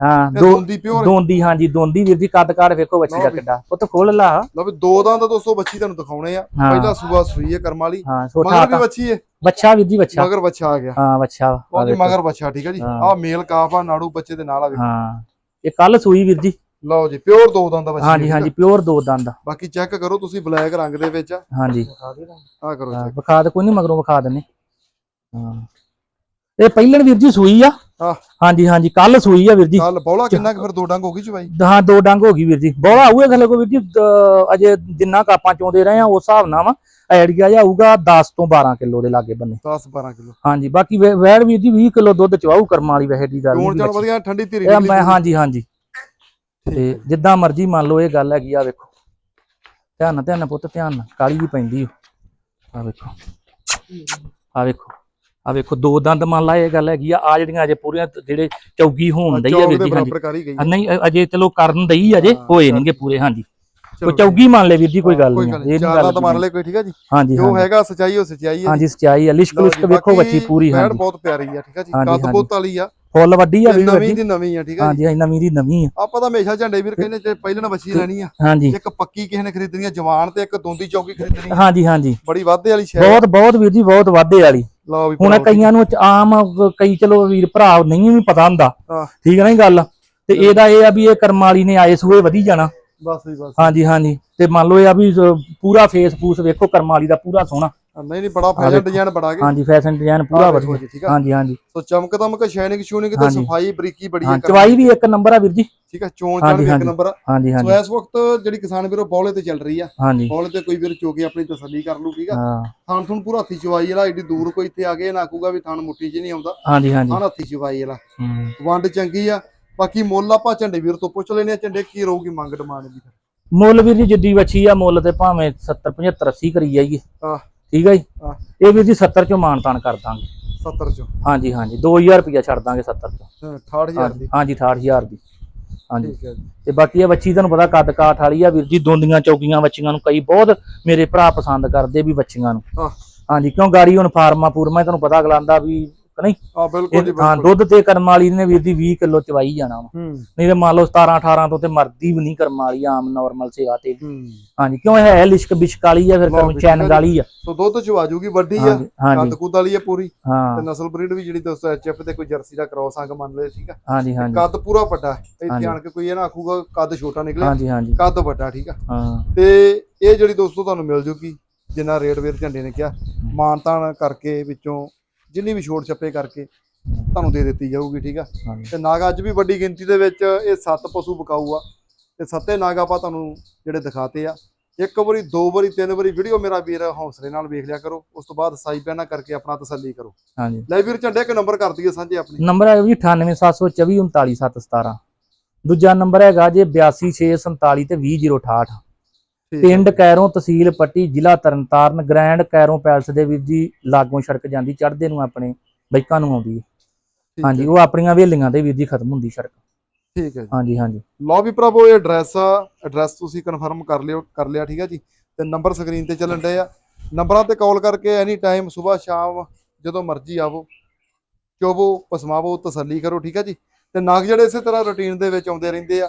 ਹਾਂ ਦੋ ਦੋਂਦੀ ਪਿਓਰ ਦੋਂਦੀ ਹਾਂਜੀ ਦੋਂਦੀ ਵੀਰ ਜੀ ਕੱਦ ਕਾਠ ਵੇਖੋ ਬੱਚੀ ਦਾ ਲਓ ਵੀ। ਕਿੱਡਾ। ਉਹ ਤਾਂ ਖੋਲ ਲਾ। ਲਓ ਵੀ ਦੋ ਦੰਦ ਦੋਸਤੋ ਬੱਚੀ ਤੁਹਾਨੂੰ ਦਿਖਾਉਣੇ ਆ। ਹਾਂ। ਪਹਿਲਾ ਸੂਆ ਸੂਈ ਹੈ ਕਰਮ ਵਾਲੀ। ਹਾਂ ਛੋਟਾ ਮਗਰ ਵੀ ਤਾਂ ਬੱਚੀ ਹੈ। ਬੱਚਾ ਵੀਰ ਜੀ ਬੱਚਾ। ਮਗਰ ਬੱਚਾ ਆ ਗਿਆ। ਹਾਂ ਬੱਚਾ ਵਾ, ਉਹ ਆਹ ਜੀ ਵੇਖੋ। ਮਗਰ ਬੱਚਾ ਠੀਕ ਹੈ ਜੀ। ਹਾਂ। ਆਹ ਮੇਲ ਕਾਫ ਆ ਨਾੜੂ ਬੱਚੇ ਦੇ ਨਾਲ ਆ ਵੇਖੋ। ਹਾਂ। ਇਹ ਕੱਲ ਸੂਈ ਵੀਰ ਜੀ। ਲਓ ਜੀ ਪਿਓਰ ਦੋ ਦੰਦ ਬੱਚੀ ਹਾਂਜੀ ਹੈ, ਠੀਕ ਹਾਂਜੀ ਆ। ਪਿਓਰ ਦੋ ਦੰਦ ਆ। ਬਾਕੀ ਚੈੱਕ ਕਰੋ ਤੁਸੀਂ ਬਲੈਕ ਰੰਗ ਦੇ ਵਿੱਚ ਆ। ਹਾਂਜੀ। ਕਰੋ ਚੈੱਕ। ਵਿਖਾ ਦੇ ਕੋਈ ਨਹੀਂ ਮਗਰੋਂ ਵਿਖਾ ਦਿੰਨੇ। ਹਾਂ। ਇਹ ਪਹਿਲਣ ਵੀਰ ਜੀ ਸੂਈ ਆ। ਹਾਂਜੀ ਹਾਂਜੀ ਕੱਲ ਸੂਈ ਆ ਵੀਰ ਜੀ। ਕੱਲ ਬੌਲਾ ਕਿੰਨਾ ਕੁ ਫਿਰ ਦੋ ਡੰਗ ਹੋ ਗਈ ਚਵਾਈ ਹਾਂ ਦੋ ਡੰਗ ਹੋ ਗਈ ਵੀਰ ਜੀ। ਬੋਲਾ ਆਊਗਾ ਥੱਲੇ ਕੋ ਵੀਰ ਜੀ ਅਜੇ ਜਿੰਨਾ ਕੁ ਆਪਾਂ ਚੋਂਦੇ ਰਹੇ ਆ ਉਸ ਹਿਸਾਬ ਨਾਲ ਵਾ। ਆਈਡੀਆ ਜਿਹਾ ਆਊਗਾ 10 ਤੋਂ 12 ਕਿਲੋ ਦੇ ਲਾਗੇ ਬੰਨੇ। 10 12 ਕਿਲੋ। ਹਾਂਜੀ ਬਾਕੀ ਵੈੜ ਵੀਰ ਜੀ 20 ਕਿਲੋ ਦੁੱਧ ਚਵਾਊ ਕਰਮਾਂ ਵਾਲੀ ਵੈਸੇ ਦੀ ਗੱਲ ਨਹੀਂ ਚਾਲ। ਵਧੀਆ ਠੰਡੀ ਨਿਕਲੀ ਮੈਂ। ਹਾਂਜੀ ਹਾਂਜੀ। ਤੇ ਜਿੱਦਾਂ ਮਰਜ਼ੀ ਮੰਨ ਲਓ ਇਹ ਗੱਲ ਹੈਗੀ ਆ ਵੇਖੋ। ਧਿਆਨ ਨਾਲ ਧਿਆਨ ਨਾਲ ਪੁੱਤ ਧਿਆਨ ਨਾਲ। ਕਾਲੀ ਵੀ ਪੈਂਦੀ ਆ ਵੇਖੋ। ਆ ਵੇਖੋ। ਆ ਵੇਖੋ ਦੋ ਦੰਦ ਮੰਨ ਲਾ ਇਹ ਗੱਲ ਹੈਗੀ ਆ ਆ ਜਿਹੜੀਆਂ ਅਜੇ ਪੂਰੀਆਂ ਤ- ਜਿਹੜੇ ਚੌਗੀ ਹੋਣ ਦਈ ਆ ਵੀਰ ਜੀ ਹਾਂਜੀ। ਹੀ ਆ। ਨਹੀਂ ਅਜੇ ਚਲੋ ਕਰਨ ਦਈ ਅਜੇ ਹਾਂ, ਹੋਏ। ਨਹੀਂਗੇ ਪੂਰੇ ਹਾਂਜੀ। ਕੋਈ ਚੌਗੀ ਮੰਨ ਲੈ ਵੀਰ ਜੀ ਕੋਈ ਗੱਲ ਨਹੀਂ ਇਹ ਨਹੀਂ। ਗੱਲ ਤਾਂ ਮਾਰ ਲੈ ਕੋਈ ਠੀਕ ਹੈ ਜੀ? ਹਾਂਜੀ ਜੋ ਹਾਂਜੀ। ਹੈਗਾ ਸਚਾਈ ਉਹ ਸਚਾਈ ਹੈ ਹਾਂਜੀ ਸਚਾਈ ਆ। ਲਿਸ਼ਕ ਲੁਸ਼ਕ ਵੇਖੋ ਬੱਚੀ ਪੂਰੀ ਹਾਂਜੀ। ਬਹੁਤ ਪਿਆਰੀ ਆ ਠੀਕ ਹੈ ਜੀ। ਕੱਦ। ਬਹੁਤ ਵਾਲੀ ਆ। ਫੁੱਲ ਵੱਡੀ ਆ ਤੇ ਵੀ ਨਵੀਂ ਦੀ ਨਵੀਂ ਆ ਠੀਕ ਹੈ ਜੀ। ਹਾਂਜੀ ਨਵੀਂ ਦੀ ਨਵੀਂ ਆ। ਆਪਾਂ ਤਾਂ ਹਮੇਸ਼ਾ ਝੰਡੇ ਵੀਰ ਕਹਿੰਦੇ ਜੇ ਪਹਿਲਾਂ ਬੱਚੀ ਲੈਣੀ ਆ ਹਾਂਜੀ। ਇੱਕ ਪੱਕੀ ਕਿਸੇ ਨੇ ਖਰੀਦਣੀ ਆ ਜਵਾਨ ਤੇ ਇੱਕ ਦੋਂਦੀ ਚੌਕੀ ਖਰੀਦਣੀ ਆ। ਹਾਂਜੀ ਹਾਂਜੀ। ਬੜੀ ਵਾਧੇ ਵਾਲੀ ਸ਼ੈ ਬਹੁਤ ਬਹੁਤ ਵੀਰ ਜੀ ਬਹੁਤ ਵਾਧੇ ਵਾਲੀ। ਲਓ ਵੀ ਹੁਣ। ਕਈਆਂ ਨੂੰ ਆਮ ਕਈ ਚਲੋ ਵੀਰ ਭਰਾ ਨਹੀਂ ਵੀ ਪਤਾ ਹੁੰਦਾ। ਠੀਕ ਹੈ ਨਾ ਗੱਲ? ਤੇ ਇਹਦਾ ਇਹ ਆ ਵੀ ਇਹ ਕਰਮ ਵਾਲੀ ਨੇ ਆਏ ਸੂਏ ਵਧੀ ਜਾਣਾ। ਬਸ ਜੀ ਬਸ। ਹਾਂਜੀ ਹਾਂਜੀ। ਤੇ ਮੰਨ ਲਓ ਇਹ ਆ ਵੀ ਪੂਰਾ ਫੇਸ ਫੂਸ ਵੇਖੋ ਕਰਮ ਵਾਲੀ ਦਾ ਪੂਰਾ ਸੋਹਣਾ। ਨਹੀਂ ਨਹੀਂ ਬੜਾ ਫੈਸ਼ਨ। ਡਿਜ਼ਾਈਨ ਬੜਾ ਗਿਆ ਹਾਂਜੀ ਫੈਸ਼ਨ ਡਿਜ਼ਾਈਨ ਪੂਰਾ ਵਧੀਆ। ਹਾਂਜੀ ਹਾਂਜੀ। ਸੋ ਚਮਕ ਦਮਕ ਸ਼ਾਈਨਿੰਗ ਸ਼ੂਨਿੰਗ ਤੇ ਹਾਂਜੀ। ਸਫ਼ਾਈ ਬਰੀਕੀ ਬੜੀ ਹਾਂ ਹੈ ਚਵਾਈ ਵੀ ਇੱਕ ਨੰਬਰ ਆ ਵੀਰ ਜੀ। ਠੀਕ ਹੈ ਚੋਣ ਹਾਂਜੀ, ਚਾਣ ਵੀ ਇੱਕ ਹਾਂਜੀ। ਨੰਬਰ ਆ। ਹਾਂਜੀ ਸੋ ਹਾਂਜੀ। ਇਸ ਵਕਤ ਜਿਹੜੀ ਕਿਸਾਨ ਵੀਰੋ ਬੌਲੇ ਤੇ ਚੱਲ ਰਹੀ ਆ। ਹਾਂਜੀ। ਬੌਲੇ ਤੇ ਕੋਈ ਵੀਰ ਚੋਕੇ ਆਪਣੀ ਤਸੱਲੀ ਕਰ ਲੂ ਠੀਕ ਆ? ਹਾਂ। ਥਾਣ ਥੁਣ ਪੂਰਾ ਹੱਥੀ ਚਵਾਈ ਵਾਲਾ ਏਡੀ ਦੂਰ ਕੋਈ ਇੱਥੇ ਆ ਕੇ ਨਾ ਆਖੂਗਾ ਵੀ ਥਾਣ ਮੁੱਠੀ 'ਚ ਨਹੀਂ ਆਉਂਦਾ। ਹਾਂਜੀ ਹਾਂਜੀ। ਥਾਣ ਹੱਥੀ ਚਵਾਈ ਵਾਲਾ। ਹੂੰ। ਵੰਡ ਚੰਗੀ ਆ। ਬਾਕੀ ਮੁੱਲ ਆਪਾਂ ਝੰਡੇ ਵੀਰ ਤੋਂ ਪੁੱਛ ਲੈਨੇ ਆ ਝੰਡੇ ਕੀ ਰਹੂਗੀ ਮੰਗ ਡਿਮਾਂਡ ਦੀ? ਮੁੱਲ ਵੀਰ ਜੀ ਜਿੱਡੀ ਵੱਛੀ ਆ ਮੁੱਲ ਤੇ ਭਾਵੇਂ 70 75 80 ਕਰੀ ਜਾਈਏ। ਆਹ। ਠੀਕ ਹੈ ਜੀ। ਇਹ ਵੀਰ ਜੀ 70 ਚੋਂ ਮਾਨ ਤਾਨ ਕਰ ਦਾਂਗੇ। 70 ਚੋਂ। ਹਾਂਜੀ ਹਾਂਜੀ। 2000 ਰੁਪਇਆ ਛੱਡ ਦਾਂਗੇ 70 ਚੋਂ। 68000 ਦੀ। ਹਾਂਜੀ 68000 ਦੀ। ਹਾਂਜੀ। ਤੇ ਬਾਕੀ ਇਹ ਬੱਚੀ ਤੁਹਾਨੂੰ ਪਤਾ ਕੱਦ ਕਾਠ ਵਾਲੀ ਆ ਵੀਰ ਜੀ ਦੋਂਦੀਆਂ ਚੌਕੀਆਂ ਬੱਚੀਆਂ ਨੂੰ ਕਈ ਬਹੁਤ ਮੇਰੇ ਭਰਾ ਪਸੰਦ ਕਰਦੇ ਵੀ ਬੱਚੀਆਂ ਨੂੰ। ਹਾਂਜੀ ਕਿਉਂ ਗਾੜੀ ਹੁਣ ਫਾਰਮਾ ਪੂਰਮਾ ਤੁਹਾਨੂੰ ਪਤਾ ਅਗਲਾਂਦਾ ਵੀ ਨਹੀਂ? ਆ ਬਿਲਕੁਲ ਜੀ ਹਾਂ ਦੁੱਧ ਤੇ ਕਰਮ ਵਾਲੀ ਨੇ ਵੀਰ ਦੀ 20 ਕਿਲੋ ਚਵਾਈ ਜਾਣਾ ਵਾ। ਹੂੰ। ਨਹੀਂ ਤੇ ਮੰਨ ਲਓ 17 18 ਤੋਂ ਤੇ ਮਰਦੀ ਵੀ ਨਹੀਂ ਕਰਮ ਵਾਲੀ ਆਮ ਨਾਰਮਲ ਸੇਵਾ ਤੇ। ਹੂੰ। ਹਾਂਜੀ ਕਿਉਂ ਇਹ ਹੈ ਲਿਸ਼ਕ ਬਿਸ਼ਕ ਵਾਲੀ ਆ ਫਿਰ ਲਓ ਕਰਮ ਚੈਨ ਵਾਲੀ ਆ। ਸੋ ਦੁੱਧ ਚ ਆਜੂਗੀ ਵੱਡੀ ਆ। ਕੰਦ ਕੁੱਦ ਵਾਲੀ ਆ ਪੂਰੀ। ਤੇ ਹਾਂ ਨਸਲ ਬਰੀਡ ਵੀ ਜਿਹੜੀ ਦੋਸਤੋ ਐਚਐਫ ਤੇ ਕੋਈ ਜਰਸੀ ਦਾ ਕ੍ਰੋਸ ਅੰਗ ਮੰਨ ਲਏ ਠੀਕ ਆ। ਹਾਂਜੀ ਹਾਂਜੀ। ਕੱਦ ਪੂਰਾ ਵੱਡਾ। ਹੈ। ਇੱਥੇ। ਆਣ ਕੇ ਕੋਈ ਇਹ ਨਾ ਆਖੂਗਾ ਕੱਦ ਛੋਟਾ ਨਿਕਲਿਆ। ਹਾਂਜੀ ਹਾਂਜੀ। ਕੱਦ ਵੱਡਾ ਠੀਕ ਆ। ਹਾਂ। ਤੇ ਇਹ ਜਿਹੜੀ ਦੋਸਤੋ ਤੁਹਾਨੂੰ ਮਿਲ ਜੂਗੀ ਜਿੰਨਾ ਰੇਟ ਵੀਰ ਝੰਡੇ ਨੇ ਕਿਹਾ ਮਾਨਤਾਨ ਕਰਕੇ ਵਿੱਚੋਂ ਜਿੰਨੀ ਵੀ ਛੋਟ ਛੱਪੇ ਕਰਕੇ ਤੁਹਾਨੂੰ ਦੇ ਦਿੱਤੀ ਜਾਊਗੀ ਠੀਕ ਆ? ਤੇ ਨਾਗ ਅੱਜ ਵੀ ਵੱਡੀ ਗਿਣਤੀ ਦੇ ਵਿੱਚ ਇਹ ਸੱਤ ਪਸ਼ੂ ਬਕਾਊ ਆ ਤੇ ਸੱਤੇ ਨਾਗ ਆਪਾਂ ਤੁਹਾਨੂੰ ਜਿਹੜੇ ਦਿਖਾਤੇ ਆ। ਇੱਕ ਵਾਰੀ ਦੋ ਵਾਰੀ ਤਿੰਨ ਵਾਰੀ ਵੀਡੀਓ ਮੇਰਾ ਵੀਰ ਹੌਸਲੇ ਨਾਲ ਵੇਖ ਲਿਆ ਕਰੋ। ਉਸ ਤੋਂ ਬਾਅਦ ਸਾਈ ਪੈਨਾ ਕਰਕੇ ਆਪਣਾ ਤਸੱਲੀ ਕਰੋ। ਹਾਂਜੀ। ਲੈ ਵੀਰ ਝੰਡੇ ਇੱਕ ਨੰਬਰ ਕਰ ਦਈਏ ਸਾਂਝੇ ਆਪਣੇ। ਨੰਬਰ ਹੈ ਜੀ 98724 39717 ਦੂਜਾ ਨੰਬਰ ਹੈਗਾ ਜੇ 82647 ਤੇ 20068 ਠੀਕ ਹੈ। ਪਿੰਡ ਕੈਰੋਂ ਤਹਿਸੀਲ ਪੱਟੀ ਜ਼ਿਲ੍ਹਾ ਤਰਨਤਾਰਨ ਗ੍ਰੈਂਡ ਕੈਰੋਂ ਪੈਲਸ ਦੇ ਵਿੱਚ ਜੀ ਲਾਗੋਂ ਸੜਕ ਜਾਂਦੀ ਚੜ੍ਹਦੇ ਨੂੰ ਆਪਣੇ ਬਾਈਕਾਂ ਨੂੰ ਆਉਂਦੀ ਹੈ। ਹਾਂਜੀ ਉਹ ਆਪਣੀਆਂ ਵੇਲੀਆਂ ਦੇ ਵੀਰ ਜੀ ਖਤਮ ਹੁੰਦੀ ਸੜਕ। ਠੀਕ ਹੈ ਹਾਂਜੀ ਹਾਂਜੀ। ਲਓ ਵੀ ਭਰਾਵੋ ਇਹ ਐਡਰੈਸ ਆ ਐਡਰੈਸ ਤੁਸੀਂ ਕਨਫਰਮ ਕਰ ਲਿਓ ਕਰ ਲਿਆ ਠੀਕ ਹੈ ਜੀ। ਤੇ ਨੰਬਰ ਸਕਰੀਨ ਤੇ ਚੱਲਣ ਡਏ ਆ। ਨੰਬਰਾਂ ਤੇ ਕਾਲ ਕਰਕੇ ਐਨੀ ਟਾਈਮ ਸਵੇਰ ਸ਼ਾਮ ਜਦੋਂ ਮਰਜ਼ੀ ਆਵੋ। ਚੋਵੋ ਪਸਮਾਵੋ ਤਸੱਲੀ ਕਰੋ ਠੀਕ ਹੈ ਜੀ। ਤੇ ਨਾਗ ਜਿਹੜੇ ਇਸੇ ਤਰ੍ਹਾਂ ਰੁਟੀਨ ਦੇ ਵਿੱਚ ਆਉਂਦੇ ਰਹਿੰਦੇ ਆ।